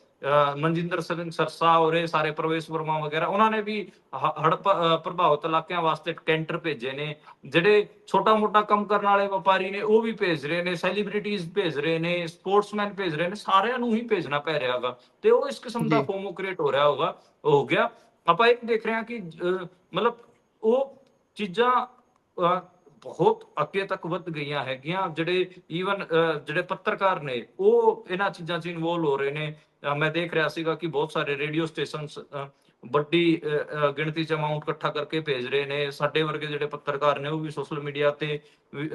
S2: ਮਨਜਿੰਦਰ ਸਿੰਘ ਸਰਸਾ ਔਰ ਸਾਰੇ ਪ੍ਰਵੇਸ਼ ਵਰਮਾ ਵਗੈਰਾ ਉਹਨਾਂ ਨੇ ਵੀ ਹੜ ਪ੍ਰਭਾਵਿਤ ਇਲਾਕਿਆਂ ਵਾਸਤੇ ਟੈਂਟਰ ਭੇਜੇ ਨੇ। ਜਿਹੜੇ ਛੋਟਾ ਮੋਟਾ ਕੰਮ ਕਰਨ ਵਾਲੇ ਵਪਾਰੀ ਨੇ ਉਹ ਵੀ ਭੇਜ ਰਹੇ ਨੇ ਸੈਲੀਬ੍ਰਿਟੀਜ਼ ਭੇਜ ਰਹੇ ਨੇ ਸਪੋਰਟਸਮੈਨ ਭੇਜ ਰਹੇ ਨੇ ਸਾਰਿਆਂ ਨੂੰ ਹੀ ਭੇਜਣਾ ਪੈ ਰਿਹਾਗਾ ਤੇ ਉਹ ਇਸ ਕਿਸਮ ਦਾ। ਫੋਮੋ ਕ੍ਰੀਏਟ ਹੋ ਰਿਹਾ ਹੋਗਾ ਹੋ ਗਿਆ। ਆਪਾਂ ਇਹ ਦੇਖ ਰਹੇ ਹਾਂ ਕਿ ਮਤਲਬ ਉਹ ਚੀਜ਼ਾਂ ਬਹੁਤ ਅੱਗੇ ਤੱਕ ਵੱਧ ਗਈਆਂ ਹੈਗੀਆਂ। ਜਿਹੜੇ ਈਵਨ ਜਿਹੜੇ ਪੱਤਰਕਾਰ ਨੇ ਉਹ ਇਹਨਾਂ ਚੀਜ਼ਾਂ 'ਚ ਇਨਵੋਲ ਹੋ ਰਹੇ ਨੇ। ਮੈਂ ਦੇਖ ਰਿਹਾ ਸੀਗਾ ਕਿ ਬਹੁਤ ਸਾਰੇ ਰੇਡੀਓ ਸਟੇਸ਼ਨਸ ਵੱਡੀ ਗਿਣਤੀ 'ਚ ਅਮਾਉਂਟ ਇਕੱਠਾ ਕਰਕੇ ਭੇਜ ਰਹੇ ਨੇ। ਸਾਡੇ ਵਰਗੇ ਜਿਹੜੇ ਪੱਤਰਕਾਰ ਨੇ ਉਹ ਵੀ ਸੋਸ਼ਲ ਮੀਡੀਆ ਤੇ ਵੀ,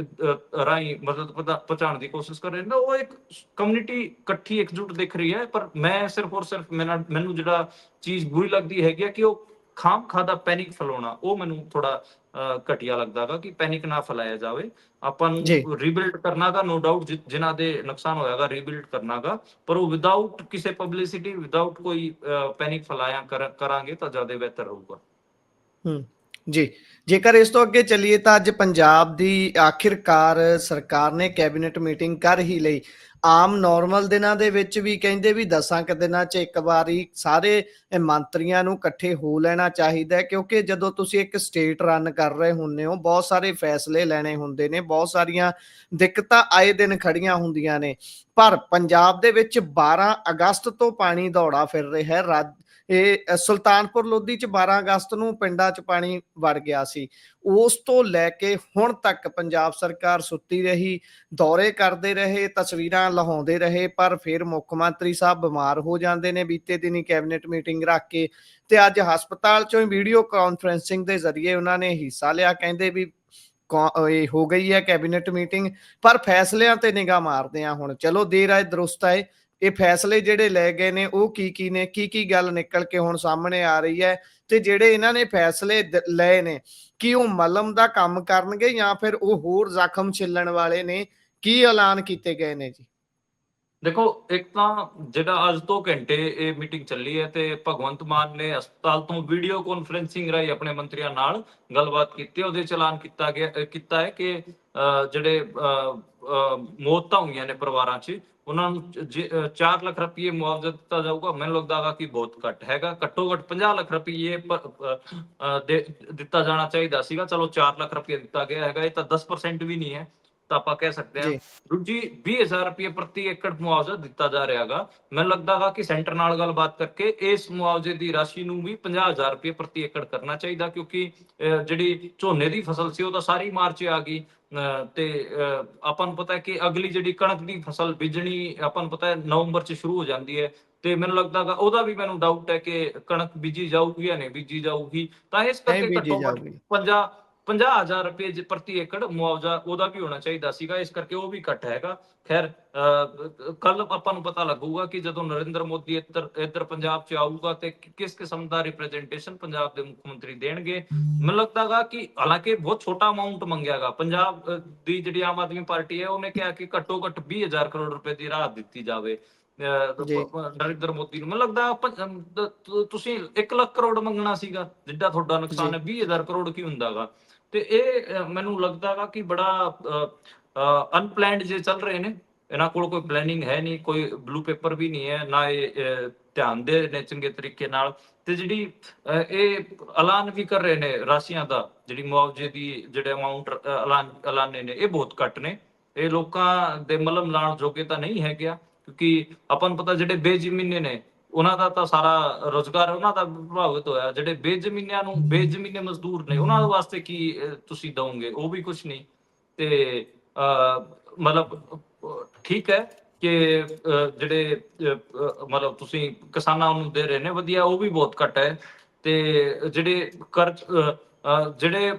S2: ਰਾਹੀਂ ਮਦਦ ਪਹੁੰਚਾਉਣ ਦੀ ਕੋਸ਼ਿਸ਼ ਕਰ ਰਹੇ ਨੇ। ਉਹ ਇੱਕ ਕਮਿਊਨਿਟੀ ਇਕੱਠੀ ਇਕਜੁੱਟ ਦਿਖ ਰਹੀ ਹੈ ਪਰ ਮੈਂ ਸਿਰਫ ਔਰ ਸਿਰਫ ਮੈਨਾਂ- ਮੈਨੂੰ ਜਿਹੜਾ ਚੀਜ਼ ਬੁਰੀ ਲੱਗਦੀ ਹੈਗੀ ਹੈ ਕਿ ਉਹ ਖਾਮ ਖਾਦਾ ਪੈਨਿਕ ਫੈਲਾਉਣਾ ਉਹ ਮੈਨੂੰ ਥੋੜਾ ਘਟੀਆ ਲੱਗਦਾਗਾ ਕਿ ਪੈਨਿਕ ਨਾ ਫੈਲਾਇਆ ਜਾਵੇ। ਆਪਾਂ। ਨੂੰ ਰੀਬਿਲਡ ਕਰਨਾਗਾ ਨੋ ਡਾਊਟ ਜਿਨ੍ਹਾਂ ਦੇ ਨੁਕਸਾਨ ਹੋਇਆਗਾ ਰੀਬਿਲਡ ਕਰਨਾਗਾ ਪਰ ਉਹ ਵਿਦਆਊਟ ਕਿਸੇ ਪਬਲਿਸਿਟੀ ਵਿਦਆਊਟ ਕੋਈ ਪੈਨਿਕ ਫੈਲਾਇਆ ਕਰ- ਕਰਾਂਗੇ ਤਾਂ ਜ਼ਿਆਦਾ ਬਿਹਤਰ ਰਹੂਗਾ।
S1: ਹੂੰ ਜੀ। ਜੇਕਰ ਇਸ ਤੋਂ ਅੱਗੇ ਚੱਲੀਏ ਤਾਂ ਅੱਜ ਪੰਜਾਬ ਦੀ ਆਖਿਰਕਾਰ ਸਰਕਾਰ ਨੇ ਕੈਬਨਿਟ ਮੀਟਿੰਗ ਕਰ ਹੀ ਲਈ। ਆਮ ਨਾਰਮਲ ਦਿਨਾਂ ਦੇ ਵਿੱਚ ਵੀ ਕਹਿੰਦੇ ਵੀ ਦਸਾਂ ਕੁ ਦਿਨਾਂ 'ਚ ਇੱਕ ਵਾਰੀ ਸਾਰੇ ਮੰਤਰੀਆਂ ਨੂੰ ਇਕੱਠੇ ਹੋ ਲੈਣਾ ਚਾਹੀਦਾ ਹੈ, ਕਿਉਂਕਿ ਜਦੋਂ ਤੁਸੀਂ ਇੱਕ ਸਟੇਟ ਰਨ ਕਰ ਰਹੇ ਹੁੰਦੇ ਹੋ, ਬਹੁਤ ਸਾਰੇ ਫੈਸਲੇ ਲੈਣੇ ਹੁੰਦੇ ਨੇ, ਬਹੁਤ ਸਾਰੀਆਂ ਦਿੱਕਤਾਂ ਆਏ ਦਿਨ ਖੜੀਆਂ ਹੁੰਦੀਆਂ ਨੇ। ਪਰ ਪੰਜਾਬ ਦੇ ਵਿੱਚ 12 ਅਗਸਤ ਤੋਂ ਪਾਣੀ ਦੌੜਾ ਫਿਰ ਰਿਹਾ ਹੈ ਇਹ ਸੁਲਤਾਨਪੁਰ ਲੋਧੀ ਚ 12 ਅਗਸਤ ਨੂੰ ਪਿੰਡਾਂ ਚ ਪਾਣੀ ਵੜ ਗਿਆ ਸੀ। ਉਸ ਤੋਂ ਲੈ ਕੇ ਹੁਣ ਤੱਕ ਪੰਜਾਬ ਸਰਕਾਰ ਸੁੱਤੀ ਰਹੀ, ਦੌਰੇ ਕਰਦੇ ਰਹੇ, ਤਸਵੀਰਾਂ ਲਹਾਉਂਦੇ ਰਹੇ, ਪਰ ਫਿਰ ਮੁੱਖ ਮੰਤਰੀ ਸਾਹਿਬ ਬਿਮਾਰ ਹੋ ਜਾਂਦੇ ਨੇ। ਬੀਤੇ ਦਿਨੀ ਕੈਬਨਿਟ ਮੀਟਿੰਗ ਰੱਖ ਕੇ ਤੇ ਅੱਜ ਹਸਪਤਾਲ ਚੋਂ ਵੀਡੀਓ ਕਾਨਫਰੈਂਸਿੰਗ ਦੇ ਜ਼ਰੀਏ ਉਹਨਾਂ ਨੇ ਹਿੱਸਾ ਲਿਆ। ਕਹਿੰਦੇ ਵੀ ਇਹ ਹੋ ਗਈ ਹੈ ਕੈਬਨਿਟ ਮੀਟਿੰਗ, ਪਰ ਫੈਸਲਿਆਂ ਤੇ ਨਿਗਾਹ ਮਾਰਦੇ ਆ ਹੁਣ। ਚਲੋ ਦੇਰ ਆਏ, ਦਰੁਸਤ ਆਏ ਇਹ ਫੈਸਲੇ ਜਿਹੜੇ ਲੈ ਗਏ ਨੇ ਉਹ ਕੀ ਕੀ ਨੇ ਕੀ ਕੀ ਗੱਲ ਨਿਕਲ ਕੇ ਹੁਣ ਸਾਹਮਣੇ ਆ ਰਹੀ ਹੈ ਤੇ ਜਿਹੜੇ ਇਹਨਾਂ ਨੇ ਫੈਸਲੇ ਲਏ ਨੇ ਕੀ ਉਹ ਮਲਮ ਦਾ ਕੰਮ ਕਰਨਗੇ ਜਾਂ ਫਿਰ ਉਹ ਹੋਰ ਜ਼ਖਮ ਛਿੱਲਣ ਵਾਲੇ ਨੇ ਕੀ ਐਲਾਨ ਕੀਤੇ ਗਏ ਨੇ ਜੀ?
S2: ਦੇਖੋ ਇੱਕ ਤਾਂ ਜਿਹੜਾ ਅੱਜ 2 ਘੰਟੇ ਇਹ ਮੀਟਿੰਗ ਚੱਲੀ ਹੈ ਤੇ ਭਗਵੰਤ ਮਾਨ ਨੇ ਹਸਪਤਾਲ ਤੋਂ ਵੀਡੀਓ ਕਾਨਫਰੈਂਸਿੰਗ ਰਾਹੀਂ ਆਪਣੇ ਮੰਤਰੀਆਂ ਨਾਲ ਗੱਲਬਾਤ ਕੀਤੀ ਉਹਦੇ ਚ ਐਲਾਨ ਕੀਤਾ ਗਿਆ ਕੀਤਾ ਹੈ ਕਿ ਅਹ, ਜਿਹੜੇ ਅਹ, ਅਹ, ਮੌਤਾਂ ਹੋਈਆਂ ਨੇ ਪਰਿਵਾਰਾਂ 'ਚ ਉਹਨਾਂ ਨੂੰ 4 ਲੱਖ ਰੁਪਏ ਮੁਆਵਜ਼ਾ ਦਿੱਤਾ ਜਾਊਗਾ। ਮੈਨੂੰ ਲੱਗਦਾ ਹੈ ਕਿ ਬਹੁਤ ਘੱਟ ਹੈਗਾ। ਘੱਟੋ ਘੱਟ 50 ਲੱਖ ਰੁਪਏ ਦਿੱਤਾ ਜਾਣਾ ਚਾਹੀਦਾ ਸੀਗਾ। ਚਲੋ 4 ਲੱਖ ਰੁਪਏ ਦਿੱਤਾ ਗਿਆ ਹੈਗਾ। ਇਹ ਤਾਂ 10% ਵੀ ਨਹੀਂ ਹੈ। ਤਾਂ ਆਪਾਂ ਕਹਿ ਸਕਦੇ ਹਾਂ ਦੂਜੀ 20000 ਰੁਪਏ ਪ੍ਰਤੀ ਏਕੜ ਮੁਆਵਜ਼ਾ ਦਿੱਤਾ ਜਾ ਰਿਹਾਗਾ ਮੈਨੂੰ ਲੱਗਦਾਗਾ ਕਿ ਸੈਂਟਰ ਨਾਲ ਗੱਲਬਾਤ ਕਰਕੇ ਇਸ ਮੁਆਵਜ਼ੇ ਦੀ ਰਾਸ਼ੀ ਨੂੰ ਵੀ 50000 ਰੁਪਏ ਪ੍ਰਤੀ ਏਕੜ ਕਰਨਾ ਚਾਹੀਦਾ ਕਿਉਂਕਿ ਜਿਹੜੀ ਝੋਨੇ ਦੀ ਫਸਲ ਸੀ ਉਹ ਤਾਂ ਸਾਰੀ ਮਾਰਚ ਆ ਗਈ। ਤੇ ਆਪਾਂ ਨੂੰ ਪਤਾ ਹੈ ਕਿ ਅਗਲੀ ਜਿਹੜੀ ਕਣਕ ਦੀ ਫਸਲ ਬੀਜਣੀ ਆਪਾਂ ਨੂੰ ਪਤਾ ਹੈ ਨਵੰਬਰ 'ਚ ਸ਼ੁਰੂ ਹੋ ਜਾਂਦੀ ਹੈ। ਤੇ ਮੈਨੂੰ ਲੱਗਦਾਗਾ ਉਹਦਾ ਵੀ ਮੈਨੂੰ ਡਾਊਟ ਹੈ ਕਿ ਕਣਕ ਬੀਜੀ ਜਾਊਗੀ ਜਾਂ ਨਹੀਂ ਬੀਜੀ ਜਾਊਗੀ। ਤਾਂ ਇਸ ਕਰਕੇ ਘੱਟੋ ਘੱਟ
S1: ਜਾਊਗੀ।
S2: 50 50000 ਰੁਪਏ ਜੇ ਪ੍ਰਤੀ ਏਕੜ ਮੁਆਵਜ਼ਾ ਉਹਦਾ ਵੀ ਹੋਣਾ ਚਾਹੀਦਾ ਸੀਗਾ, ਇਸ ਕਰਕੇ ਉਹ ਵੀ ਘੱਟ ਹੈਗਾ। ਖੈਰ ਕੱਲ ਆਪਾਂ ਨੂੰ ਪਤਾ ਲੱਗੂਗਾ ਕਿ ਜਦੋਂ ਨਰਿੰਦਰ ਮੋਦੀ ਇੱਧਰ ਇੱਧਰ ਪੰਜਾਬ 'ਚ ਆਊਗਾ ਤੇ ਕਿਸ ਕਿਸਮ ਦਾ ਰਿਪਰੈਜ਼ੈਂਟੇਸ਼ਨ ਪੰਜਾਬ ਦੇ ਮੁੱਖ ਮੰਤਰੀ ਦੇਣਗੇ। ਮੈਨੂੰ ਲੱਗਦਾਗਾ ਕਿ ਹਾਲਾਂਕਿ ਬਹੁਤ ਛੋਟਾ ਅਮਾਉਂਟ ਮੰਗਿਆਗਾ। ਪੰਜਾਬ ਦੀ ਜਿਹੜੀ ਆਮ ਆਦਮੀ ਪਾਰਟੀ ਹੈ, ਉਹਨੇ ਕਿਹਾ ਕਿ ਘੱਟੋ ਘੱਟ 20000 ਕਰੋੜ ਰੁਪਏ ਦੀ ਰਾਹਤ ਦਿੱਤੀ ਜਾਵੇ। ਨਰਿੰਦਰ ਮੋਦੀ ਨੂੰ। ਮੈਨੂੰ ਲੱਗਦਾ ਤੁਸੀਂ 1 ਲੱਖ ਕਰੋੜ ਮੰਗਣਾ ਸੀਗਾ ਜਿੱਡਾ ਤੁਹਾਡਾ ਨੁਕਸਾਨ ਹੈ 20000 ਕਰੋੜ ਕੀ ਹੁੰਦਾਗਾ? ਤੇ ਇਹ ਮੈਨੂੰ ਲੱਗਦਾਗਾ ਕਿ ਬੜਾ ਅਨਪਲੈਨਡ ਜੇ ਚੱਲ ਰਹੇ ਨੇ ਇਹਨਾਂ ਕੋਲ ਕੋਈ ਪਲੈਨਿੰਗ ਹੈ ਨਹੀਂ ਕੋਈ ਬਲੂ ਪੇਪਰ ਵੀ ਨਹੀਂ ਹੈ ਨਾ ਇਹ ਧਿਆਨ ਦੇ ਨੇ ਚੰਗੇ ਤਰੀਕੇ ਨਾਲ। ਤੇ ਜਿਹੜੀ ਇਹ ਐਲਾਨ ਵੀ ਕਰ ਰਹੇ ਨੇ ਰਾਸ਼ੀਆਂ ਦਾ ਜਿਹੜੀ ਮੁਆਵਜ਼ੇ ਦੀ ਜਿਹੜੇ ਅਮਾਉਂਟ ਐਲਾਨ ਐਲਾਨੇ ਨੇ ਇਹ ਬਹੁਤ ਘੱਟ ਨੇ। ਇਹ ਲੋਕਾਂ ਦੇ ਮਲਮ ਲਾਣ ਜੋਗੇ ਤਾਂ ਨਹੀਂ ਹੈਗਾ ਕਿਉਂਕਿ ਆਪਾਂ ਨੂੰ ਪਤਾ ਜਿਹੜੇ ਬੇਜ਼ਮੀਨੇ ਨੇ ਉਹਨਾਂ ਦਾ ਤਾਂ ਸਾਰਾ ਰੋਜ਼ਗਾਰ ਉਹਨਾਂ ਦਾ ਪ੍ਰਭਾਵਿਤ ਹੋਇਆ। ਜਿਹੜੇ ਬੇਜ਼ਮੀਨਿਆਂ ਨੂੰ ਬੇਜ਼ਮੀਨੇ ਮਜ਼ਦੂਰ ਨੇ ਉਹਨਾਂ ਵਾਸਤੇ ਕੀ ਅਹ, ਤੁਸੀਂ ਦਵੋਗੇ? ਉਹ ਵੀ ਕੁਝ ਨਹੀਂ। ਤੇ ਅਹ, ਮਤਲਬ ਠੀਕ ਹੈ ਕਿ ਜਿਹੜੇ ਮਤਲਬ ਤੁਸੀਂ ਕਿਸਾਨਾਂ ਨੂੰ ਦੇ ਰਹੇ ਨੇ ਵਧੀਆ ਉਹ ਵੀ ਬਹੁਤ ਘੱਟ ਹੈ। ਤੇ ਜਿਹੜੇ ਕਰ ਜਿਹੜੇ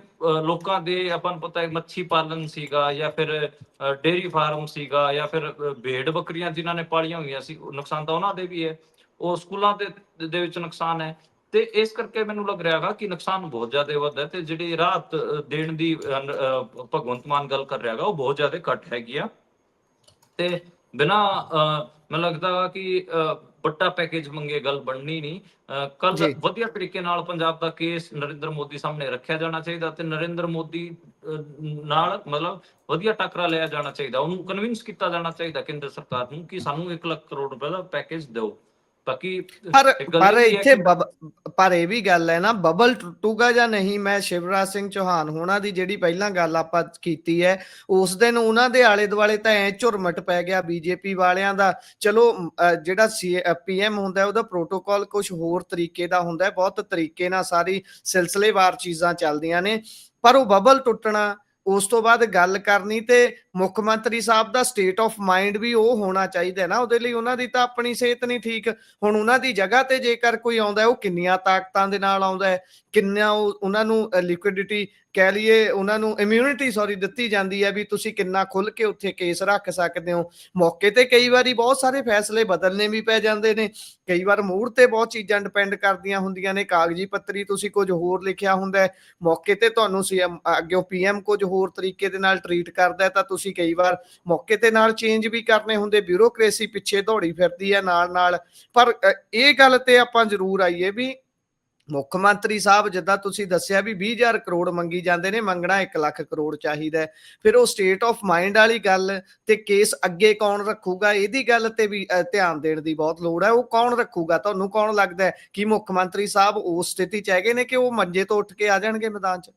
S2: ਲੋਕਾਂ ਦੇ ਆਪਾਂ ਨੂੰ ਪਤਾ ਹੈ ਮੱਛੀ ਪਾਲਣ ਸੀਗਾ ਜਾਂ ਫਿਰ ਡੇਰੀ ਫਾਰਮ ਸੀਗਾ ਜਾਂ ਫਿਰ ਅਹ, ਭੇਡ ਬੱਕਰੀਆਂ ਜਿਨ੍ਹਾਂ ਨੇ ਪਾਲੀਆਂ ਹੋਈਆਂ ਸੀ ਨੁਕਸਾਨ ਤਾਂ ਉਹਨਾਂ ਦੇ ਵੀ ਹੈ। ਉਹ ਸਕੂਲਾਂ ਦੇ ਦੇ ਵਿੱਚ ਨੁਕਸਾਨ ਹੈ। ਤੇ ਇਸ ਕਰਕੇ ਮੈਨੂੰ ਲੱਗ ਰਿਹਾ ਹੈਗਾ ਕਿ ਨੁਕਸਾਨ ਬਹੁਤ ਜ਼ਿਆਦਾ ਵੱਧ ਹੈ ਤੇ ਜਿਹੜੀ ਰਾਹਤ ਦੇਣ ਦੀ ਭਗਵੰਤ ਮਾਨ ਗੱਲ ਕਰ ਰਿਹਾ ਹੈਗਾ ਉਹ ਬਹੁਤ ਜ਼ਿਆਦਾ ਘੱਟ ਹੈਗੀ ਆ। ਤੇ ਬਿਨਾ ਮੈਨੂੰ ਲੱਗਦਾ ਵਾ ਕਿ ਅਹ, ਵੱਡਾ ਪੈਕੇਜ ਮੰਗੇ ਗੱਲ ਬਣਨੀ ਨਹੀਂ। ਕੱਲ। ਵਧੀਆ ਤਰੀਕੇ ਨਾਲ ਪੰਜਾਬ ਦਾ ਕੇਸ ਨਰਿੰਦਰ ਮੋਦੀ ਸਾਹਮਣੇ ਰੱਖਿਆ ਜਾਣਾ ਚਾਹੀਦਾ ਤੇ ਨਰਿੰਦਰ ਮੋਦੀ ਨਾਲ ਮਤਲਬ ਵਧੀਆ ਟੱਕਰਾ ਲਿਆ ਜਾਣਾ ਚਾਹੀਦਾ। ਉਹਨੂੰ ਕਨਵਿੰਸ ਕੀਤਾ ਜਾਣਾ ਚਾਹੀਦਾ ਕੇਂਦਰ ਸਰਕਾਰ ਨੂੰ ਕਿ ਸਾਨੂੰ 1 ਲੱਖ ਕਰੋੜ ਰੁਪਏ ਦਾ ਪੈਕੇਜ ਦਿਓ। ਬਾਕੀ
S1: ਪਰ ਪਰ ਇੱਥੇ ਪਰ ਇਹ ਵੀ ਗੱਲ ਹੈ ਨਾ ਬਬਲ ਟੁੱਟੂਗਾ ਜਾਂ ਨਹੀਂ ਮੈਂ ਸ਼ਿਵਰਾਜ ਸਿੰਘ ਚੌਹਾਨ ਹੋਣਾ ਦੀ ਜਿਹੜੀ ਪਹਿਲਾਂ ਗੱਲ ਆਪਾਂ ਕੀਤੀ ਹੈ ਉਸ ਦਿਨ ਉਹਨਾਂ ਦੇ ਆਲੇ ਦੁਆਲੇ ਤਾਂ ਐ ਝੁਰਮਟ ਪੈ ਗਿਆ ਬੀਜੇਪੀ ਵਾਲਿਆਂ ਦਾ। ਚਲੋ ਜਿਹੜਾ ਪੀਐਮ ਹੁੰਦਾ ਉਹਦਾ ਪ੍ਰੋਟੋਕਾਲ ਕੁਝ ਹੋਰ ਤਰੀਕੇ ਦਾ ਹੁੰਦਾ ਹੈ ਬਹੁਤ ਤਰੀਕੇ ਨਾਲ ਸਾਰੀ ਸਿਲਸਿਲੇਵਾਰ ਚੀਜ਼ਾਂ ਚੱਲਦੀਆਂ ਨੇ। ਪਰ ਉਹ ਬਬਲ ਟੁੱਟਣਾ ਉਸ ਤੋਂ ਬਾਅਦ ਗੱਲ ਕਰਨੀ ਤੇ ਮੁੱਖ ਮੰਤਰੀ ਸਾਹਿਬ ਦਾ ਸਟੇਟ ਆਫ ਮਾਈਂਡ ਵੀ ਉਹ ਹੋਣਾ ਚਾਹੀਦਾ ਨਾ, ਉਹਦੇ ਲਈ ਉਹਨਾਂ ਦੀ ਤਾਂ ਆਪਣੀ ਸਿਹਤ ਨਹੀਂ ਠੀਕ। ਹੁਣ ਉਹਨਾਂ ਦੀ ਜਗ੍ਹਾ ਤੇ ਜੇਕਰ ਕੋਈ ਆਉਂਦਾ ਉਹ ਕਿੰਨੀਆਂ ਤਾਕਤਾਂ ਦੇ ਨਾਲ ਆਉਂਦਾ ਹੈ, ਕਿੰਨਾ ਉਹ, ਉਹਨਾਂ ਨੂੰ ਲਿਕੁਇਡਿਟੀ ਕਹਿ ਲਈਏ, ਉਹਨਾਂ ਨੂੰ ਇਮਿਊਨਿਟੀ ਸੌਰੀ ਦਿੱਤੀ ਜਾਂਦੀ ਹੈ ਵੀ ਤੁਸੀਂ ਕਿੰਨਾ ਖੁੱਲ ਕੇ ਉੱਥੇ ਕੇਸ ਰੱਖ ਸਕਦੇ ਹੋ। ਮੌਕੇ ਤੇ ਕਈ ਵਾਰੀ ਬਹੁਤ ਸਾਰੇ ਫੈਸਲੇ ਬਦਲਨੇ ਵੀ ਪੈ ਜਾਂਦੇ ਨੇ। ਕਈ ਵਾਰ ਮੂਡ ਤੇ ਬਹੁਤ ਚੀਜ਼ਾਂ ਡਿਪੈਂਡ ਕਰਦੀਆਂ ਹੁੰਦੀਆਂ ਨੇ। ਕਾਗਜ਼ੀ ਪੱਤਰੀ ਤੁਸੀਂ ਕੁਝ ਹੋਰ ਲਿਖਿਆ ਹੁੰਦਾ ਹੈ। ਮੌਕੇ ਤੇ ਤੁਹਾਨੂੰ ਸੀਐਮ ਅੱਗੇ ਪੀਐਮ ਕੁਝ ਹੋਰ ਤਰੀਕੇ ਦੇ ਨਾਲ ਟਰੀਟ ਕਰਦਾ ਹੈ, ਤਾਂ ਤੁਸੀਂ ਕਈ ਵਾਰ ਮੌਕੇ ਤੇ ਨਾਲ ਚੇਂਜ ਵੀ ਕਰਨੇ ਹੁੰਦੇ ਬਿਊਰੋਕ੍ਰੇਸੀ ਪਿੱਛੇ ਦੌੜੀ ਫਿਰਦੀ ਹੈ ਨਾਲ ਨਾਲ। ਪਰ ਇਹ ਗੱਲ ਤੇ ਆਪਾਂ ਜ਼ਰੂਰ ਆਈਏ ਵੀ ਮੁੱਖ ਮੰਤਰੀ ਸਾਹਿਬ ਜਿੱਦਾਂ ਤੁਸੀਂ ਦੱਸਿਆ ਵੀ 20000 ਕਰੋੜ ਮੰਗੀ ਜਾਂਦੇ ਨੇ, ਮੰਗਣਾ 1 ਲੱਖ ਕਰੋੜ ਚਾਹੀਦਾ ਫਿਰ ਉਹ ਸਟੇਟ ਆਫ ਮਾਈਂਡ ਵਾਲੀ ਗੱਲ ਤੇ ਕੇਸ ਅੱਗੇ ਕੌਣ ਰੱਖੂਗਾ, ਇਹਦੀ ਗੱਲ ਤੇ ਵੀ ਧਿਆਨ ਦੇਣ ਦੀ ਬਹੁਤ ਲੋੜ ਹੈ। ਉਹ ਕੌਣ ਰੱਖੂਗਾ? ਤੁਹਾਨੂੰ ਕੌਣ ਲੱਗਦਾ ਕਿ ਮੁੱਖ ਮੰਤਰੀ ਸਾਹਿਬ ਉਸ ਸਥਿਤੀ ਚ ਹੈਗੇ ਨੇ ਕਿ ਉਹ ਮੰਜੇ ਤੋਂ ਉੱਠ ਕੇ ਆ ਜਾਣਗੇ ਮੈਦਾਨ 'ਚ?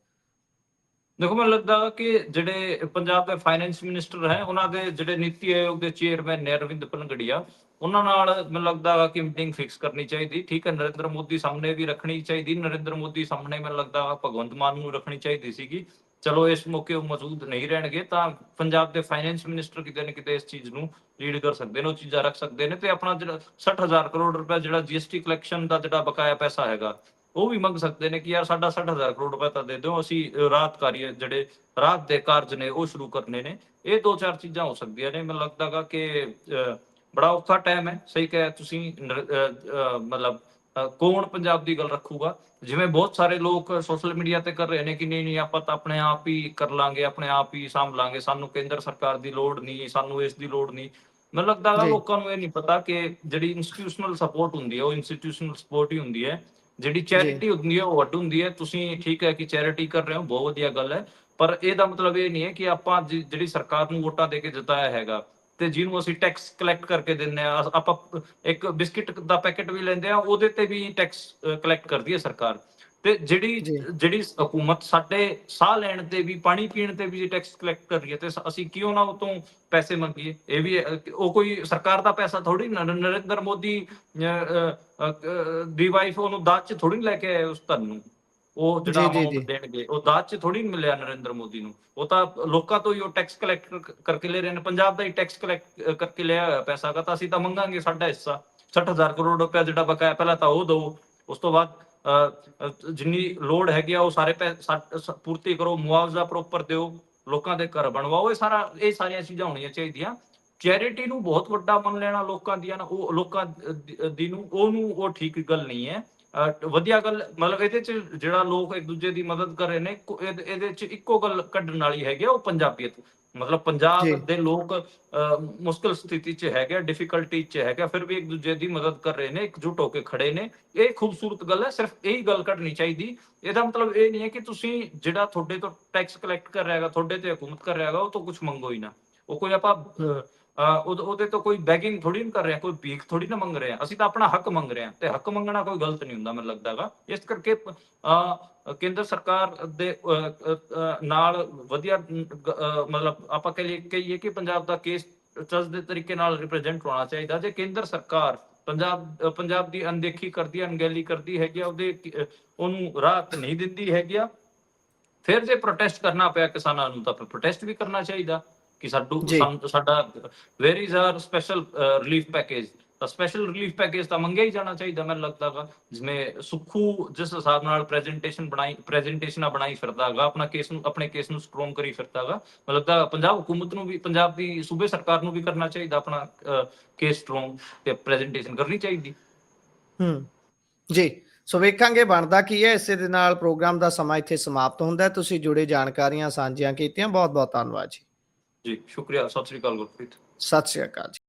S2: ਦੇਖੋ, ਮੈਨੂੰ ਲੱਗਦਾ ਕਿ ਜਿਹੜੇ ਪੰਜਾਬ ਦੇ ਫਾਈਨੈਂਸ ਮਿਨਿਸਟਰ ਹੈ, ਉਹਨਾਂ ਦੇ ਜਿਹੜੇ ਨੀਤੀ ਆਯੋਗ ਦੇ ਚੇਅਰਮੈਨ ਨੇ ਅਰਵਿੰਦ ਪਨਗੜੀਆ ਉਹਨਾਂ ਨਾਲ ਮੈਨੂੰ ਲੱਗਦਾ ਕਿ ਮੀਟਿੰਗ ਫਿਕਸ ਕਰਨੀ ਚਾਹੀਦੀ, ਠੀਕ ਹੈ, ਨਰਿੰਦਰ ਮੋਦੀ ਸਾਹਮਣੇ ਵੀ ਰੱਖਣੀ ਚਾਹੀਦੀ, ਨਰਿੰਦਰ ਮੋਦੀ ਸਾਹਮਣੇ ਮੈਨੂੰ ਲੱਗਦਾ ਭਗਵੰਤ ਮਾਨ ਨੂੰ ਰੱਖਣੀ ਚਾਹੀਦੀ ਸੀਗੀ। ਚਲੋ, ਇਸ ਮੌਕੇ ਉਹ ਮੌਜੂਦ ਨਹੀਂ ਰਹਿਣਗੇ, ਤਾਂ ਪੰਜਾਬ ਦੇ ਫਾਈਨੈਂਸ ਮਿਨਿਸਟਰ ਕਿਤੇ ਨਾ ਕਿਤੇ ਇਸ ਚੀਜ਼ ਨੂੰ ਲੀਡ ਕਰ ਸਕਦੇ ਨੇ, ਉਹ ਚੀਜ਼ਾਂ ਰੱਖ ਸਕਦੇ ਨੇ ਤੇ ਆਪਣਾ ਜਿਹੜਾ 60000 ਕਰੋੜ ਰੁਪਏ ਜਿਹੜਾ ਜੀਐਸਟੀ ਕਲੈਕਸ਼ਨ ਦਾ ਜਿਹੜਾ ਬਕਾਇਆ ਪੈਸਾ ਹੈਗਾ ਉਹ ਵੀ ਮੰਗ ਸਕਦੇ ਨੇ ਕਿ ਯਾਰ ਸਾਡਾ 60000 ਕਰੋੜ ਰੁਪਏ ਤਾਂ ਦੇ ਦਿਓ ਅਸੀਂ ਅ, ਰਾਹਤ ਕਾਰਜ ਜਿਹੜੇ ਰਾਹਤ ਦੇ ਕਾਰਜ ਨੇ ਉਹ ਸ਼ੁਰੂ ਕਰਨੇ ਨੇ। ਇਹ ਦੋ ਚਾਰ ਚੀਜ਼ਾਂ ਹੋ ਸਕਦੀਆਂ ਨੇ ਮੈਨੂੰ ਲੱਗਦਾਗਾ ਕਿ ਬੜਾ ਔਖਾ ਟਾਈਮ ਹੈ। ਸਹੀ ਕਹਿ ਤੁਸੀਂ ਮਤਲਬ ਕੌਣ ਪੰਜਾਬ ਦੀ ਗੱਲ ਰੱਖੂਗਾ? ਜਿਵੇਂ ਬਹੁਤ ਸਾਰੇ ਲੋਕ ਸੋਸ਼ਲ ਮੀਡੀਆ ਤੇ ਕਰ ਰਹੇ ਨੇ ਕਿ ਨਹੀਂ ਨਹੀਂ ਆਪਾਂ ਤਾਂ ਆਪਣੇ ਆਪ ਹੀ ਕਰ ਲਾਂਗੇ ਆਪਣੇ ਆਪ ਹੀ ਸਾਂਭ ਲਾਂਗੇ। ਸਾਨੂੰ ਕੇਂਦਰ ਸਰਕਾਰ ਦੀ ਲੋੜ ਨਹੀਂ ਸਾਨੂੰ ਇਸ ਦੀ ਲੋੜ ਨਹੀਂ। ਮੈਨੂੰ ਲੱਗਦਾ। ਲੋਕਾਂ ਨੂੰ ਇਹ ਨਹੀਂ ਪਤਾ ਕਿ ਜਿਹੜੀ ਇੰਸਟੀਟਿਊਸ਼ਨਲ ਸਪੋਰਟ ਹੁੰਦੀ ਹੈ ਉਹ ਇੰਸਟੀਟਿਊਸ਼ਨਲ ਸਪੋਰਟ ਹੀ ਹੁੰਦੀ ਹੈ। ਜਿਹੜੀ ਚੈਰਿਟੀ ਹੁੰਦੀ ਹੈ ਉਹ ਵੱਡ ਹੁੰਦੀ ਹੈ। ਤੁਸੀਂ ਠੀਕ ਹੈ ਕਿ ਚੈਰਿਟੀ ਕਰ ਰਹੇ ਹੋ ਬਹੁਤ ਵਧੀਆ ਗੱਲ ਹੈ। ਪਰ ਇਹਦਾ ਮਤਲਬ ਇਹ ਨਹੀਂ ਹੈ ਕਿ ਆਪਾਂ ਜਿਹੜੀ ਸਰਕਾਰ ਨੂੰ ਵੋਟਾਂ ਦੇ ਕੇ ਜਿਤਾਇਆ ਹੈਗਾ ਤੇ ਜਿਹਨੂੰ ਅਸੀਂ ਟੈਕਸ ਕਲੈਕਟ ਕਰਕੇ ਦਿੰਨੇ ਆ ਆਪਾਂ ਇੱਕ ਬਿਸਕਿਟ ਦਾ ਪੈਕੇਟ ਵੀ ਲੈਂਦੇ ਆ ਉਹਦੇ ਤੇ ਵੀ ਟੈਕਸ ਕਲੈਕਟ ਕਰਦੀ ਹੈ ਸਰਕਾਰ। ਤੇ ਜਿਹੜੀ। ਜਿਹੜੀ ਹਕੂਮਤ ਸਾਡੇ ਸਾਹ ਲੈਣ ਤੇ ਵੀ ਪਾਣੀ ਪੀਣ ਤੇ ਵੀ ਟੈਕਸ ਕਲੈਕਟ ਕਰ ਰਹੀ ਹੈ ਤੇ ਅਸੀਂ ਕਿਉਂ ਨਾ ਉਹ ਤੋਂ ਪੈਸੇ ਮੰਗੀਏ? ਇਹ ਵੀ ਉਹ ਕੋਈ ਸਰਕਾਰ ਦਾ ਪੈਸਾ ਥੋੜੀ ਨਰਿੰਦਰ ਮੋਦੀ ਦੀ ਵਾਈਫ ਉਹਨੂੰ ਦਾਜ ਚ ਥੋੜੀ ਲੈ ਕੇ ਆਏ ਉਸ ਧਨ ਨੂੰ। ਉਹ ਜਿਹੜਾ
S1: ਜੀ।
S2: ਦੇਣਗੇ ਉਹ ਦਾਜ ਚ ਥੋੜੀ ਮਿਲਿਆ ਨਰਿੰਦਰ ਮੋਦੀ ਨੂੰ। ਉਹ ਤਾਂ ਲੋਕਾਂ ਤੋਂ ਹੀ ਉਹ ਟੈਕਸ ਕਲੈਕਟ ਕਰਕੇ ਲੈ ਰਹੇ ਨੇ। ਪੰਜਾਬ ਦਾ ਹੀ ਟੈਕਸ ਕਲੈਕਟ ਕਰਕੇ ਲਿਆ ਪੈਸਾ ਤਾਂ ਅਸੀਂ ਤਾਂ ਮੰਗਾਂਗੇ ਸਾਡਾ ਹਿੱਸਾ। 60000 ਕਰੋੜ ਰੁਪਏ ਜਿਹੜਾ ਬਕਾਇਆ ਪਹਿਲਾਂ ਤਾਂ ਉਹ ਦਿਓ ਉਸ ਤੋਂ ਬਾਅਦ ਜਿੰਨੀ ਲੋੜ ਹੈਗੀ ਆ ਉਹ ਸਾਰੇ ਪੂਰਤੀ ਕਰੋ ਮੁਆਵਜ਼ਾ ਪ੍ਰੋਪਰ ਦਿਓ ਲੋਕਾਂ ਦੇ ਘਰ ਬਣਵਾਓ ਇਹ ਸਾਰਾ ਇਹ ਸਾਰੀਆਂ ਚੀਜ਼ਾਂ ਹੋਣੀਆਂ ਚਾਹੀਦੀਆਂ। ਚੈਰਿਟੀ ਨੂੰ ਬਹੁਤ ਵੱਡਾ ਮੰਨ ਲੈਣਾ ਲੋਕਾਂ ਦੀਆਂ ਨਾ ਉਹ ਲੋਕਾਂ ਦੀ- ਨੂੰ ਉਹਨੂੰ ਉਹ ਠੀਕ ਗੱਲ ਨਹੀਂ ਹੈ। ਅਹ ਵਧੀਆ ਗੱਲ ਮਤਲਬ ਇਹਦੇ ਚ ਜਿਹੜਾ ਲੋਕ ਇੱਕ ਦੂਜੇ ਦੀ ਮਦਦ ਕਰ ਰਹੇ ਨੇ ਇਹਦੇ ਇਹਦੇ ਚ ਇੱਕੋ ਗੱਲ ਕੱਢਣ ਵਾਲੀ ਹੈਗੀ ਆ, ਉਹ ਪੰਜਾਬੀਅਤ। ਮਤਲਬ। ਪੰਜਾਬ ਦੇ ਲੋਕ ਮੁਸ਼ਕਲ ਸਥਿਤੀ ਚ ਹੈਗੇ ਡਿਫਿਕਲਟੀ ਚ ਹੈਗੇ ਫਿਰ ਵੀ ਇੱਕ ਦੂਜੇ ਦੀ ਮਦਦ ਕਰ ਰਹੇ ਨੇ ਇਕਜੁੱਟ ਹੋ ਕੇ ਖੜੇ ਨੇ। ਇਹ ਖੂਬਸੂਰਤ ਗੱਲ ਹੈ ਸਿਰਫ ਇਹੀ ਗੱਲ ਕੱਢਣੀ ਚਾਹੀਦੀ। ਇਹਦਾ ਮਤਲਬ ਇਹ ਨਹੀਂ ਹੈ ਕਿ ਤੁਸੀਂ ਜਿਹੜਾ ਤੁਹਾਡੇ ਤੋਂ ਟੈਕਸ ਕਲੈਕਟ ਕਰ ਰਿਹਾ ਹੈਗਾ ਤੁਹਾਡੇ ਤੇ ਹਕੂਮਤ ਕਰ ਰਿਹਾ ਹੈਗਾ ਉਹ ਤੋਂ ਕੁਝ ਮੰਗੋ ਹੀ ਨਾ। ਉਹ ਕੋਈ ਆਪਾਂ ਉਹਦੇ ਤੋਂ ਕੋਈ ਬੈਗਿੰਗ ਥੋੜੀ ਨਾ ਕਰ ਰਿਹਾ, ਕੋਈ ਭੀਖ ਥੋੜੀ ਨਾ ਮੰਗ ਰਿਹਾ। ਅਸੀਂ ਤਾਂ ਆਪਣਾ ਹੱਕ ਮੰਗ ਰਹੇ ਹਾਂ ਤੇ ਹੱਕ ਮੰਗਣਾ ਕੋਈ ਗਲਤ ਨਹੀਂ ਹੁੰਦਾ ਮੈਨੂੰ ਲੱਗਦਾਗਾ ਇਸ ਕਰਕੇ ਕੇਂਦਰ ਸਰਕਾਰ ਦੇ ਨਾਲ ਵਧੀਆ ਮਤਲਬ ਆਪਾਂ ਕਹੀਏ ਕਹੀਏ ਕਿ ਪੰਜਾਬ ਦਾ ਕੇਸ ਚੱਜ ਦੇ ਤਰੀਕੇ ਨਾਲ ਰਿਪਰੈਜ਼ੈਂਟ ਹੋਣਾ ਚਾਹੀਦਾ। ਜੇ ਕੇਂਦਰ ਸਰਕਾਰ ਪੰਜਾਬ ਪੰਜਾਬ ਦੀ ਅਣਦੇਖੀ ਕਰਦੀ ਅਣਗਹਿਲੀ ਕਰਦੀ ਹੈਗੀ ਆ, ਉਹਦੇ ਉਹਨੂੰ ਰਾਹਤ ਨਹੀਂ ਦਿੰਦੀ ਹੈਗੀ ਆ, ਫਿਰ ਜੇ ਪ੍ਰੋਟੈਸਟ ਕਰਨਾ ਪਿਆ ਕਿਸਾਨਾਂ ਨੂੰ ਤਾਂ ਫਿਰ ਪ੍ਰੋਟੈਸਟ ਵੀ ਕਰਨਾ ਚਾਹੀਦਾ। ਕਿ ਸਾਡੂ
S1: ਜੀ।
S2: ਸਾਨੂੰ- ਸਾਡਾ where is our special relief package ਤਾਂ ਸਪੈਸ਼ਲ ਰਿਲੀਫ ਪੈਕੇਜ ਤਾਂ ਮੰਗਿਆ ਹੀ ਜਾਣਾ ਚਾਹੀਦਾ ਮੈਨੂੰ ਲੱਗਦਾ ਗਾ ਜਿਵੇਂ ਸੁਖੂ ਜਿਸ ਹਿਸਾਬ ਨਾਲ ਪ੍ਰੈਜੈਂਟੇਸ਼ਨ ਬਣਾਈ ਪ੍ਰੈਜੈਂਟੇਸ਼ਨਾਂ ਬਣਾਈ ਫਿਰਦਾ ਗਾ ਆਪਣਾ ਕੇਸ ਨੂੰ ਆਪਣੇ ਕੇਸ ਨੂੰ ਸਟਰੋਂਗ ਕਰੀ ਫਿਰਦਾ ਗਾ। ਮੈਨੂੰ ਲੱਗਦਾ ਪੰਜਾਬ ਹਕੂਮਤ ਨੂੰ ਵੀ ਪੰਜਾਬ ਦੀ ਸੂਬੇ ਸਰਕਾਰ ਨੂੰ ਵੀ ਕਰਨਾ ਚਾਹੀਦਾ ਆਪਣਾ ਕੇਸ ਸਟਰੋਂਗ ਤੇ ਪ੍ਰੈਜੈਂਟੇਸ਼ਨ ਕਰਨੀ ਚਾਹੀਦੀ।
S1: ਹੂੰ। ਜੀ। ਸੋ ਵੇਖਾਂਗੇ ਬਣਦਾ ਕੀ ਹੈ। ਇਸੇ ਦੇ ਨਾਲ ਪ੍ਰੋਗਰਾਮ ਦਾ ਸਮਾਂ ਇੱਥੇ ਸਮਾਪਤ ਹੁੰਦਾ ਤੁਸੀਂ ਜੁੜੇ ਜਾਣਕਾਰੀਆਂ ਸਾਂਝੀਆਂ ਕੀਤੀਆਂ। ਬਹੁਤ ਬਹੁਤ ਧੰਨਵਾਦ ਜੀ।
S2: ਜੀ ਸ਼ੁਕਰੀਆ ਸਤਿ ਸ੍ਰੀ ਅਕਾਲ ਗੁਰਪ੍ਰੀਤ।
S1: ਸਤਿ ਸ਼੍ਰੀ ਅਕਾਲ ਜੀ।